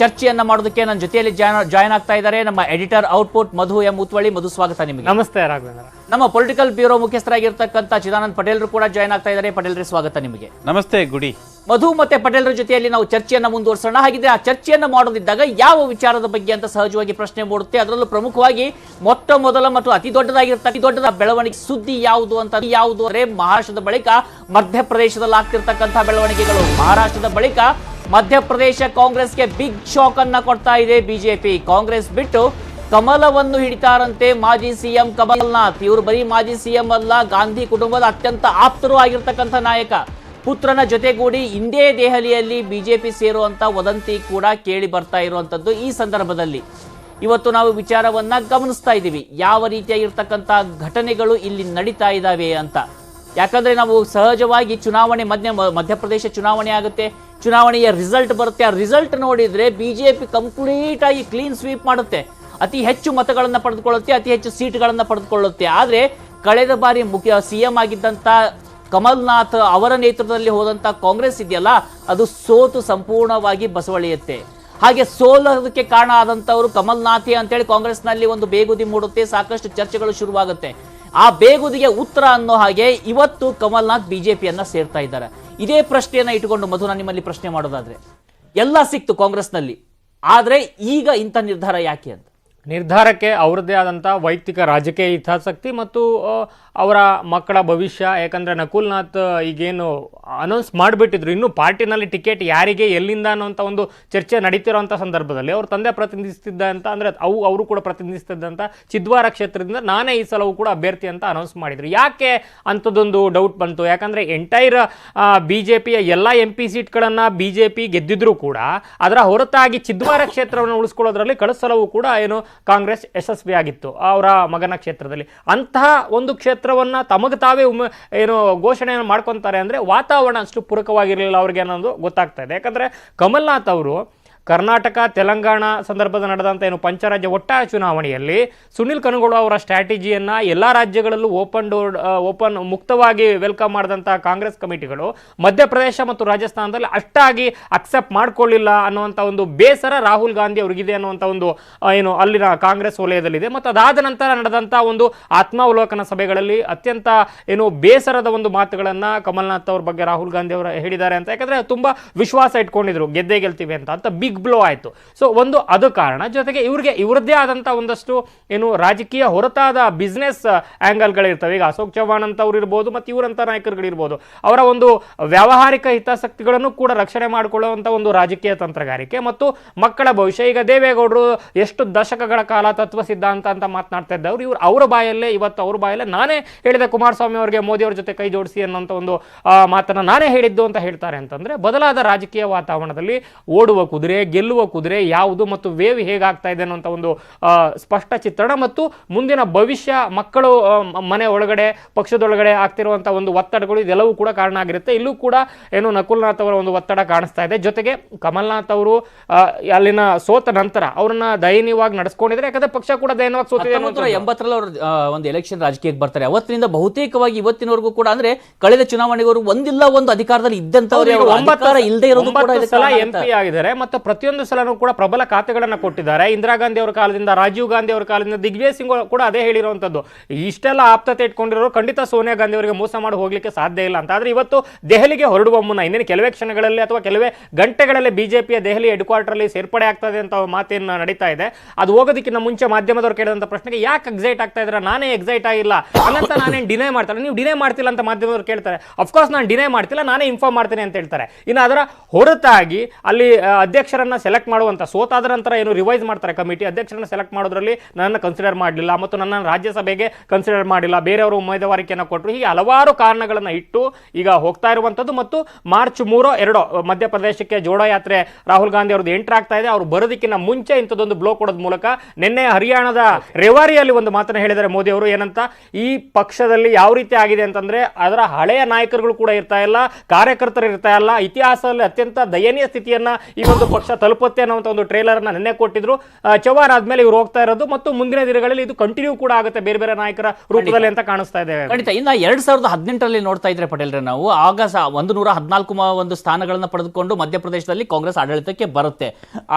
ಚರ್ಚೆಯನ್ನ ಮಾಡೋದಕ್ಕೆ ನನ್ನ ಜೊತೆಯಲ್ಲಿ ಜಾಯ್ನ್ ಆಗ್ತಾ ಇದ್ದಾರೆ ನಮ್ಮ editor output Madhu M Utvali Madhu ಸ್ವಾಗತ ನಿಮಗೆ. ನಮಸ್ತೆ ರಾಘವೇಂದ್ರ. ನಮ್ಮ ಪೊಲಿಟಿಕಲ್ ಬ್ಯೂರೋ ಮುಖ್ಯಸ್ಥರಾಗಿರ್ತಕ್ಕಂಥ ಚಿದಾನಂದ್ ಪಟೇಲ್ರು ಕೂಡ ಜಾಯ್ನ್ ಆಗ್ತಾ ಇದ್ದಾರೆ. ಪಟೇಲ್ರಿ ಸ್ವಾಗತ ನಿಮಗೆ. ನಮಸ್ತೆ ಗುಡಿ. ಮಧು ಮತ್ತೆ ಪಟೇಲ್ರ ಜೊತೆಯಲ್ಲಿ ನಾವು ಚರ್ಚೆಯನ್ನು ಮುಂದುವರಿಸೋಣ. ಹಾಗಿದ್ರೆ ಆ ಚರ್ಚೆಯನ್ನು ಮಾಡೋದಿದ್ದಾಗ ಯಾವ ವಿಚಾರದ ಬಗ್ಗೆ ಅಂತ ಸಹಜವಾಗಿ ಪ್ರಶ್ನೆ ಮೂಡುತ್ತೆ. ಅದರಲ್ಲೂ ಪ್ರಮುಖವಾಗಿ ಮೊಟ್ಟ ಮೊದಲ ಮತ್ತು ಅತಿ ದೊಡ್ಡದಾಗಿರ್ತಕ್ಕ ಅತಿ ದೊಡ್ಡದ ಬೆಳವಣಿಗೆ ಸುದ್ದಿ ಯಾವುದು ಅಂತ ಯಾವುದು ಅಂದ್ರೆ ಮಹಾರಾಷ್ಟ್ರದ ಬಳಿಕ ಮಧ್ಯಪ್ರದೇಶದಲ್ಲಿ ಆಗ್ತಿರ್ತಕ್ಕಂಥ ಬೆಳವಣಿಗೆಗಳು. ಮಹಾರಾಷ್ಟ್ರದ ಬಳಿಕ ಮಧ್ಯಪ್ರದೇಶ ಕಾಂಗ್ರೆಸ್ಗೆ ಬಿಗ್ ಶಾಕ್ ಅನ್ನ ಕೊಡ್ತಾ ಇದೆ ಬಿಜೆಪಿ ಕಾಂಗ್ರೆಸ್ ಬಿಟ್ಟು ಕಮಲವನ್ನು ಹಿಡಿತಾರಂತೆ ಮಾಜಿ ಸಿಎಂ ಕಮಲ್ನಾಥ್. ಇವರು ಬರೀ ಮಾಜಿ ಸಿಎಂ ಅಲ್ಲ, ಗಾಂಧಿ ಕುಟುಂಬದ ಅತ್ಯಂತ ಆಪ್ತರು ಆಗಿರ್ತಕ್ಕಂಥ ನಾಯಕ. ಪುತ್ರನ ಜೊತೆಗೂಡಿ ಇಂದೇ ದೆಹಲಿಯಲ್ಲಿ ಬಿಜೆಪಿ ಸೇರುವಂತ ವದಂತಿ ಕೂಡ ಕೇಳಿ ಬರ್ತಾ ಇರುವಂತದ್ದು ಈ ಸಂದರ್ಭದಲ್ಲಿ. ಇವತ್ತು ನಾವು ವಿಚಾರವನ್ನ ಗಮನಿಸ್ತಾ ಇದ್ದೀವಿ. ಯಾವ ರೀತಿಯಾಗಿರ್ತಕ್ಕಂಥ ಘಟನೆಗಳು ಇಲ್ಲಿ ನಡೀತಾ ಇದ್ದಾವೆ ಅಂತ. ಯಾಕಂದ್ರೆ ನಾವು ಸಹಜವಾಗಿ ಚುನಾವಣೆ ಮಧ್ಯ ಮಧ್ಯಪ್ರದೇಶ ಚುನಾವಣೆ ಆಗುತ್ತೆ. ಚುನಾವಣೆಯ ರಿಸಲ್ಟ್ ಬರುತ್ತೆ. ಆ ರಿಸಲ್ಟ್ ನೋಡಿದ್ರೆ ಬಿಜೆಪಿ ಕಂಪ್ಲೀಟ್ ಆಗಿ ಕ್ಲೀನ್ ಸ್ವೀಪ್ ಮಾಡುತ್ತೆ. ಅತಿ ಹೆಚ್ಚು ಮತಗಳನ್ನು ಪಡೆದುಕೊಳ್ಳುತ್ತೆ, ಅತಿ ಹೆಚ್ಚು ಸೀಟ್ಗಳನ್ನು ಪಡೆದುಕೊಳ್ಳುತ್ತೆ. ಆದರೆ ಕಳೆದ ಬಾರಿ ಮುಖ್ಯ ಸಿಎಂ ಆಗಿದ್ದಂತ ಕಮಲ್ನಾಥ್ ಅವರ ನೇತೃತ್ವದಲ್ಲಿ ಹೋದಂತ ಕಾಂಗ್ರೆಸ್ ಇದೆಯಲ್ಲ, ಅದು ಸೋತು ಸಂಪೂರ್ಣವಾಗಿ ಬಸವಳಿಯುತ್ತೆ. ಹಾಗೆ ಸೋಲೋದಕ್ಕೆ ಕಾರಣ ಆದಂತವರು ಕಮಲ್ನಾಥಿ ಅಂತೇಳಿ ಕಾಂಗ್ರೆಸ್ನಲ್ಲಿ ಒಂದು ಬೇಗುದಿ ಮೂಡುತ್ತೆ, ಸಾಕಷ್ಟು ಚರ್ಚೆಗಳು ಶುರುವಾಗುತ್ತೆ. ಆ ಬೇಗುದಿಗೆ ಉತ್ತರ ಅನ್ನೋ ಹಾಗೆ ಇವತ್ತು ಕಮಲ್ನಾಥ್ ಬಿಜೆಪಿಯನ್ನ ಸೇರ್ತಾ ಇದ್ದಾರೆ. ಇದೇ ಪ್ರಶ್ನೆಯನ್ನ ಇಟ್ಟುಕೊಂಡು ಮಧುನ ನಿಮ್ಮಲ್ಲಿ ಪ್ರಶ್ನೆ ಮಾಡೋದಾದ್ರೆ, ಎಲ್ಲ ಸಿಕ್ತು ಕಾಂಗ್ರೆಸ್ನಲ್ಲಿ. ಆದ್ರೆ ಈಗ ಇಂಥ ನಿರ್ಧಾರ ಯಾಕೆ ಅಂತ? ನಿರ್ಧಾರಕ್ಕೆ ಅವರದ್ದೇ ಆದಂಥ ವೈಯಕ್ತಿಕ ರಾಜಕೀಯ ಹಿತಾಸಕ್ತಿ ಮತ್ತು ಅವರ ಮಕ್ಕಳ ಭವಿಷ್ಯ, ಯಾಕಂದರೆ ನಕುಲ್ನಾಥ್ ಈಗೇನು ಅನೌನ್ಸ್ ಮಾಡಿಬಿಟ್ಟಿದ್ರು. ಇನ್ನು ಪಾರ್ಟಿನಲ್ಲಿ ಟಿಕೆಟ್ ಯಾರಿಗೆ, ಎಲ್ಲಿಂದ ಅನ್ನೋಂಥ ಒಂದು ಚರ್ಚೆ ನಡೀತಿರೋಂಥ ಸಂದರ್ಭದಲ್ಲಿ ಅವ್ರ ತಂದೆ ಪ್ರತಿನಿಧಿಸ್ತಿದ್ದ ಅಂತ ಅಂದರೆ ಅವು, ಅವರು ಕೂಡ ಪ್ರತಿನಿಧಿಸ್ತಿದ್ದಂಥ ಚಿದ್ವಾರ ಕ್ಷೇತ್ರದಿಂದ ನಾನೇ ಈ ಸಲವೂ ಕೂಡ ಅಭ್ಯರ್ಥಿ ಅಂತ ಅನೌನ್ಸ್ ಮಾಡಿದ್ರು. ಯಾಕೆ ಅಂಥದ್ದೊಂದು ಡೌಟ್ ಬಂತು? ಯಾಕಂದರೆ ಎಂಟೈರ್ ಬಿ ಜೆ ಪಿಯ ಎಲ್ಲ ಎಂ ಪಿ ಸೀಟ್ಗಳನ್ನು ಬಿ ಜೆ ಪಿ ಗೆದ್ದಿದ್ರು ಕೂಡ, ಅದರ ಹೊರತಾಗಿ ಚಿದ್ವಾರ ಕ್ಷೇತ್ರವನ್ನು ಉಳಿಸ್ಕೊಳ್ಳೋದ್ರಲ್ಲಿ ಕಳಿಸಲವೂ ಕೂಡ ಏನು ಕಾಂಗ್ರೆಸ್ ಯಶಸ್ವಿಯಾಗಿತ್ತು ಅವರ ಮಗನ ಕ್ಷೇತ್ರದಲ್ಲಿ. ಅಂತಹ ಒಂದು ಕ್ಷೇತ್ರವನ್ನು ತಮಗೆ ತಾವೇ ಉಮ, ಏನು ಘೋಷಣೆಯನ್ನು ಮಾಡ್ಕೊತಾರೆ ಅಂದರೆ ವಾತಾವರಣ ಅಷ್ಟು ಪೂರಕವಾಗಿರಲಿಲ್ಲ ಅವ್ರಿಗೆ ಅನ್ನೋದು ಗೊತ್ತಾಗ್ತಾ ಇದೆ. ಯಾಕಂದರೆ ಕಮಲ್ನಾಥ್ ಅವರು ಕರ್ನಾಟಕ, ತೆಲಂಗಾಣ ಸಂದರ್ಭದ ನಡೆದಂಥ ಏನು ಪಂಚರಾಜ್ಯ ಒಟ್ಟಾರೆ ಚುನಾವಣೆಯಲ್ಲಿ ಸುನಿಲ್ ಕನಗೋಡು ಅವರ ಸ್ಟ್ರಾಟಜಿಯನ್ನು ಎಲ್ಲ ರಾಜ್ಯಗಳಲ್ಲೂ ಓಪನ್ ಡೋರ್ ಓಪನ್ ಮುಕ್ತವಾಗಿ ವೆಲ್ಕಮ್ ಮಾಡಿದಂಥ ಕಾಂಗ್ರೆಸ್ ಕಮಿಟಿಗಳು ಮಧ್ಯಪ್ರದೇಶ ಮತ್ತು ರಾಜಸ್ಥಾನದಲ್ಲಿ ಅಷ್ಟಾಗಿ ಅಕ್ಸೆಪ್ಟ್ ಮಾಡಿಕೊಳ್ಳಿಲ್ಲ ಅನ್ನುವಂಥ ಒಂದು ಬೇಸರ ರಾಹುಲ್ ಗಾಂಧಿ ಅವರಿಗಿದೆ ಅನ್ನುವಂಥ ಒಂದು ಏನು ಅಲ್ಲಿನ ಕಾಂಗ್ರೆಸ್ ವಲಯದಲ್ಲಿದೆ. ಮತ್ತು ಅದಾದ ನಂತರ ನಡೆದಂಥ ಒಂದು ಆತ್ಮಾವಲೋಕನ ಸಭೆಗಳಲ್ಲಿ ಅತ್ಯಂತ ಏನು ಬೇಸರದ ಒಂದು ಮಾತುಗಳನ್ನು ಕಮಲ್ನಾಥ್ ಅವ್ರ ಬಗ್ಗೆ ರಾಹುಲ್ ಗಾಂಧಿ ಅವರು ಹೇಳಿದ್ದಾರೆ ಅಂತ. ಯಾಕಂದರೆ ತುಂಬ ವಿಶ್ವಾಸ ಇಟ್ಕೊಂಡಿದ್ರು ಗೆದ್ದೇ ಗೆಲ್ತೀವಿ ಅಂತ. ಅಂತ ಬಿಗ್ ಬ್ಲೋ ಆಯಿತು. ಸೊ ಒಂದು ಅದು ಕಾರಣ. ಜೊತೆಗೆ ಇವ್ರಿಗೆ, ಇವ್ರದ್ದೇ ಆದಂಥ ಒಂದಷ್ಟು ಏನು ರಾಜಕೀಯ ಹೊರತಾದ ಬಿಸ್ನೆಸ್ ಆ್ಯಂಗಲ್ಗಳಿರ್ತವೆ ಈಗ ಅಶೋಕ್ ಚೌಹಾಣ್ ಅಂತವ್ರು ಇರ್ಬೋದು, ಮತ್ತು ಇವರಂಥ ನಾಯಕರುಗಳಿರ್ಬೋದು. ಅವರ ಒಂದು ವ್ಯಾವಹಾರಿಕ ಹಿತಾಸಕ್ತಿಗಳನ್ನು ಕೂಡ ರಕ್ಷಣೆ ಮಾಡಿಕೊಳ್ಳುವಂಥ ಒಂದು ರಾಜಕೀಯ ತಂತ್ರಗಾರಿಕೆ. ಮತ್ತು ಮಕ್ಕಳ ಭವಿಷ್ಯ. ಈಗ ದೇವೇಗೌಡರು ಎಷ್ಟು ದಶಕಗಳ ಕಾಲ ತತ್ವ ಸಿದ್ಧಾಂತ ಅಂತ ಮಾತನಾಡ್ತಾ ಇದ್ದವರು, ಇವರು ಅವರ ಬಾಯಲ್ಲೇ, ಇವತ್ತು ಅವ್ರ ಬಾಯಲ್ಲೇ ನಾನೇ ಹೇಳಿದ ಕುಮಾರಸ್ವಾಮಿ ಅವರಿಗೆ ಮೋದಿ ಅವ್ರ ಜೊತೆ ಕೈ ಜೋಡಿಸಿ ಅನ್ನೋಂಥ ಒಂದು ಮಾತನ್ನ ನಾನೇ ಹೇಳಿದ್ದು ಅಂತ ಹೇಳ್ತಾರೆ ಅಂತಂದರೆ, ಬದಲಾದ ರಾಜಕೀಯ ವಾತಾವರಣದಲ್ಲಿ ಓಡುವ ಕುದುರೆ ಗೆಲ್ಲುವ ಕುದುರೆ ಯಾವುದು ಮತ್ತು ವೇವ್ ಹೇಗಾಗ್ತಾ ಇದೆ ಅನ್ನೋಂಥ ಒಂದು ಸ್ಪಷ್ಟ ಚಿತ್ರಣ ಮತ್ತು ಮುಂದಿನ ಭವಿಷ್ಯ ಮಕ್ಕಳು ಮನೆ ಒಳಗಡೆ ಪಕ್ಷದೊಳಗಡೆ ಆಗ್ತಿರುವಂಥ ಒಂದು ಒತ್ತಡಗಳು ಇದೆಲ್ಲವೂ ಕೂಡ ಕಾರಣ ಆಗಿರುತ್ತೆ. ಇಲ್ಲೂ ಕೂಡ ಏನು ನಕುಲ್ನಾಥ್ ಅವರ ಒಂದು ಒತ್ತಡ ಕಾಣಿಸ್ತಾ ಇದೆ. ಜೊತೆಗೆ ಕಮಲ್ನಾಥ್ ಅವರು ಅಲ್ಲಿನ ಸೋತ ನಂತರ ಅವ್ರನ್ನ ದಯನೀಯವಾಗಿ ನಡೆಸ್ಕೊಂಡಿದ್ರೆ ಯಾಕಂದ್ರೆ ಪಕ್ಷ ಕೂಡ ದಯನೀಯವಾಗಿ ಸೋತಿದೆ ಎಂಬತ್ತರಲ್ಲಿ ಅವರು ಒಂದು ಎಲೆಕ್ಷನ್ ರಾಜಕೀಯಕ್ಕೆ ಬರ್ತಾರೆ. ಅವತ್ತಿನಿಂದ ಬಹುತೇಕವಾಗಿ ಇವತ್ತಿನವರೆಗೂ ಕೂಡ ಅಂದ್ರೆ ಕಳೆದ ಚುನಾವಣೆಗಳು ಒಂದಿಲ್ಲ ಒಂದು ಅಧಿಕಾರದಲ್ಲಿ ಇದ್ದಂತವ್ರೆ ಎಂಪಿ ಇಲ್ಲದೆ ಇರೋದು ಕೂಡ ಒಂಬತ್ತು ಇದಕ್ಕೆ ಸಲ ಕಾರಣ ಎಂ ಅಂತ. ಪಿ ಆಗಿದ್ದಾರೆ ಮತ್ತು ಪ್ರತಿಯೊಂದು ಸಲನೂ ಕೂಡ ಪ್ರಬಲ ಖಾತೆಗಳನ್ನು ಕೊಟ್ಟಿದ್ದಾರೆ. ಇಂದಿರಾ ಗಾಂಧಿ ಅವರ ಕಾಲದಿಂದ ರಾಜೀವ್ ಗಾಂಧಿ ಅವರ ಕಾಲದಿಂದ ದಿಗ್ವಿಜಯ್ ಸಿಂಗ್ ಕೂಡ ಅದೇ ಹೇಳಿರುವಂಥದ್ದು ಇಷ್ಟೆಲ್ಲ ಆಪ್ತತೆ ಇಟ್ಕೊಂಡಿರೋರು ಖಂಡಿತ ಸೋನಿಯಾ ಗಾಂಧಿ ಅವರಿಗೆ ಮೋಸ ಮಾಡಿ ಹೋಗಲಿಕ್ಕೆ ಸಾಧ್ಯ ಇಲ್ಲ ಅಂತ. ಆದರೆ ಇವತ್ತು ದೆಹಲಿಗೆ ಹೊರಡುವ ಮುನ್ನ ಇನ್ನೇನು ಕೆಲವೇ ಕ್ಷಣಗಳಲ್ಲಿ ಅಥವಾ ಕೆಲವೇ ಗಂಟೆಗಳಲ್ಲಿ ಬಿಜೆಪಿಯ ದೆಹಲಿ ಹೆಡ್ ಕ್ವಾರ್ಟರ್ ಅಲ್ಲಿ ಸೇರ್ಪಡೆ ಆಗ್ತದೆ ಅಂತ ಮಾತೇನು ನಡೀತಾ ಇದೆ. ಅದು ಹೋಗೋದಕ್ಕಿಂತ ಮುಂಚೆ ಮಾಧ್ಯಮದವರು ಕೇಳಿದಂಥ ಪ್ರಶ್ನೆಗೆ ಯಾಕೆ ಎಕ್ಸೈಟ್ ಆಗ್ತಾ ಇದ್ರೆ ನಾನೇ ಎಕ್ಸೈಟ್ ಆಗಿಲ್ಲ. ಅನ್ನಂತ ನಾನೇನು ಡಿನೈ ಮಾಡ್ತಾರೆ? ನೀವು ಡಿನೈ ಮಾಡ್ತಿಲ್ಲ ಅಂತ ಮಾಧ್ಯಮದವರು ಕೇಳ್ತಾರೆ. ಅಫ್ಕೋರ್ಸ್ ನಾನು ಡಿನೈ ಮಾಡ್ತಿಲ್ಲ ನಾನೇ ಇನ್ಫಾರ್ಮ್ ಮಾಡ್ತೇನೆ ಅಂತ ಹೇಳ್ತಾರೆ. ಇನ್ನು ಅದರ ಹೊರತಾಗಿ ಅಲ್ಲಿ ಆ, ಅಧ್ಯಕ್ಷರನ್ನ ಸೆಲೆಕ್ಟ್ ಮಾಡುವಂತ, ಸೋತಾದ ನಂತರ ಏನು ರಿವೈಸ್ ಮಾಡ್ತಾರೆ ಕಮಿಟಿ ಅಧ್ಯಕ್ಷರನ್ನ ಸೆಲೆಕ್ಟ್ ಮಾಡೋದ್ರಲ್ಲಿ ನನ್ನ ಕನ್ಸಿಡರ್ ಮಾಡಲಿಲ್ಲ ಮತ್ತು ನನ್ನ ರಾಜ್ಯಸಭೆಗೆ ಕನ್ಸಿಡರ್ ಮಾಡಿಲ್ಲ. ಬೇರೆಯವರು ಉಮೇದುವಾರಿಕೆಯನ್ನು ಕೊಟ್ಟರು ಹೀಗೆ ಹಲವಾರು ಕಾರಣಗಳನ್ನು ಇಟ್ಟು ಈಗ ಹೋಗ್ತಾ ಇರುವಂಥದ್ದು ಮತ್ತು ಮಾರ್ಚ್ ಮೂರೋ ಎರಡೋ, ಮಧ್ಯಪ್ರದೇಶಕ್ಕೆ ಜೋಡೋ ಯಾತ್ರೆ ರಾಹುಲ್ ಗಾಂಧಿ ಅವ್ರದ್ದು ಎಂಟರ್ ಆಗ್ತಾ ಇದೆ. ಅವರು ಬರೋದಕ್ಕಿಂತ ಮುಂಚೆ ಇಂಥದ್ದೊಂದು ಬ್ಲೋ ಕೊಡೋದ್ ಮೂಲಕ ನಿನ್ನೆ ಹರಿಯಾಣದ ರೇವಾರಿಯಲ್ಲಿ ಒಂದು ಮಾತನ್ನು ಹೇಳಿದರೆ ಮೋದಿ ಅವರು. ಏನಂತ? ಈ ಪಕ್ಷದಲ್ಲಿ ಯಾವ ರೀತಿ ಆಗಿದೆ ಅಂತಂದ್ರೆ ಅದರ ಹಳೆಯ ನಾಯಕರುಗಳು ಕೂಡ ಇರ್ತಾ ಇಲ್ಲ, ಕಾರ್ಯಕರ್ತರು ಇರ್ತಾ ಇಲ್ಲ. ಇತಿಹಾಸದಲ್ಲಿ ಅತ್ಯಂತ ದಯನೀಯ ಸ್ಥಿತಿಯನ್ನ ಈ ಒಂದು ಪಕ್ಷ ಪಕ್ಷ ತಲುಪುತ್ತೆ ಅನ್ನೋಂಥ ಒಂದು ಟ್ರೇಲರ್ನ ನಿನ್ನೆ ಕೊಟ್ಟಿದ್ರು. ಚವಾರ್ ಆದ್ಮೇಲೆ ಇವ್ರು ಹೋಗ್ತಾ ಇರೋದು ಮತ್ತು ಮುಂದಿನ ದಿನಗಳಲ್ಲಿ ಇದು ಕಂಟಿನ್ಯೂ ಕೂಡ ಆಗುತ್ತೆ ಬೇರೆ ಬೇರೆ ನಾಯಕರ ರೂಪದಲ್ಲಿ ಅಂತ ಕಾಣಿಸ್ತಾ ಇದೆ. ಖಂಡಿತ. ಇನ್ನ ಎರಡ್ ಸಾವಿರದ ಹದಿನೆಂಟರಲ್ಲಿ ನೋಡ್ತಾ ಇದ್ರೆ ಪಟೇಲ್ ನಾವು, ಆಗ ಒಂದು ನೂರ ಹದಿನಾಲ್ಕು ಒಂದು ಸ್ಥಾನಗಳನ್ನ ಪಡೆದುಕೊಂಡು ಮಧ್ಯಪ್ರದೇಶದಲ್ಲಿ ಕಾಂಗ್ರೆಸ್ ಆಡಳಿತಕ್ಕೆ ಬರುತ್ತೆ.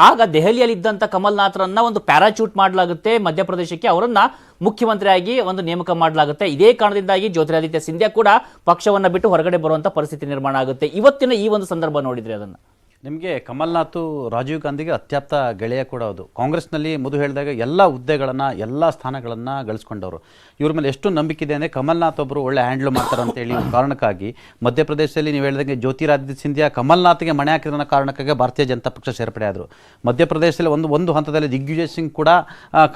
ಆಗ ದೆಹಲಿಯಲ್ಲಿ ಇದ್ದಂತ ಕಮಲ್ನಾಥ್ರನ್ನ ಒಂದು ಪ್ಯಾರಾಚೂಟ್ ಮಾಡಲಾಗುತ್ತೆ. ಮಧ್ಯಪ್ರದೇಶಕ್ಕೆ ಅವರನ್ನ ಮುಖ್ಯಮಂತ್ರಿಯಾಗಿ ಒಂದು ನೇಮಕ ಮಾಡಲಾಗುತ್ತೆ. ಇದೇ ಕಾರಣದಿಂದಾಗಿ ಜ್ಯೋತಿರಾದಿತ್ಯ ಸಿಂಧ್ಯಾ ಕೂಡ ಪಕ್ಷವನ್ನ ಬಿಟ್ಟು ಹೊರಗಡೆ ಬರುವಂತ ಪರಿಸ್ಥಿತಿ ನಿರ್ಮಾಣ ಆಗುತ್ತೆ. ಇವತ್ತಿನ ಈ ಒಂದು ಸಂದರ್ಭ ನೋಡಿದ್ರೆ ಅದನ್ನ. ನಿಮಗೆ ಕಮಲ್ನಾಥ್ ರಾಜೀವ್ ಗಾಂಧಿಗೆ ಅತ್ಯಾಪ್ತ ಗೆಳೆಯ ಕೂಡ ಅದು. ಕಾಂಗ್ರೆಸ್ನಲ್ಲಿ ಮೊದಲು ಹೇಳಿದಾಗ ಎಲ್ಲ ಹುದ್ದೆಗಳನ್ನು, ಎಲ್ಲ ಸ್ಥಾನಗಳನ್ನು ಗಳಿಸ್ಕೊಂಡವರು. ಇವ್ರ ಮೇಲೆ ಎಷ್ಟು ನಂಬಿಕೆ ಇದೆ ಅಂದರೆ ಕಮಲ್ನಾಥ್ ಒಬ್ಬರು ಒಳ್ಳೆ ಹ್ಯಾಂಡ್ಲ್ ಮಾಡ್ತಾರೆ ಅಂತೇಳಿ ಕಾರಣಕ್ಕಾಗಿ ಮಧ್ಯಪ್ರದೇಶದಲ್ಲಿ ನೀವು ಹೇಳಿದಂಗೆ ಜ್ಯೋತಿರಾದಿತ್ಯ ಸಿಂಧ್ಯಾ ಕಮಲ್ನಾಥ್ಗೆ ಮಣೆ ಹಾಕಿದ ಕಾರಣಕ್ಕಾಗಿ ಭಾರತೀಯ ಜನತಾ ಪಕ್ಷ ಸೇರ್ಪಡೆ ಆದರು. ಮಧ್ಯಪ್ರದೇಶದಲ್ಲಿ ಒಂದು ಒಂದು ಹಂತದಲ್ಲಿ ದಿಗ್ವಿಜಯ್ ಸಿಂಗ್ ಕೂಡ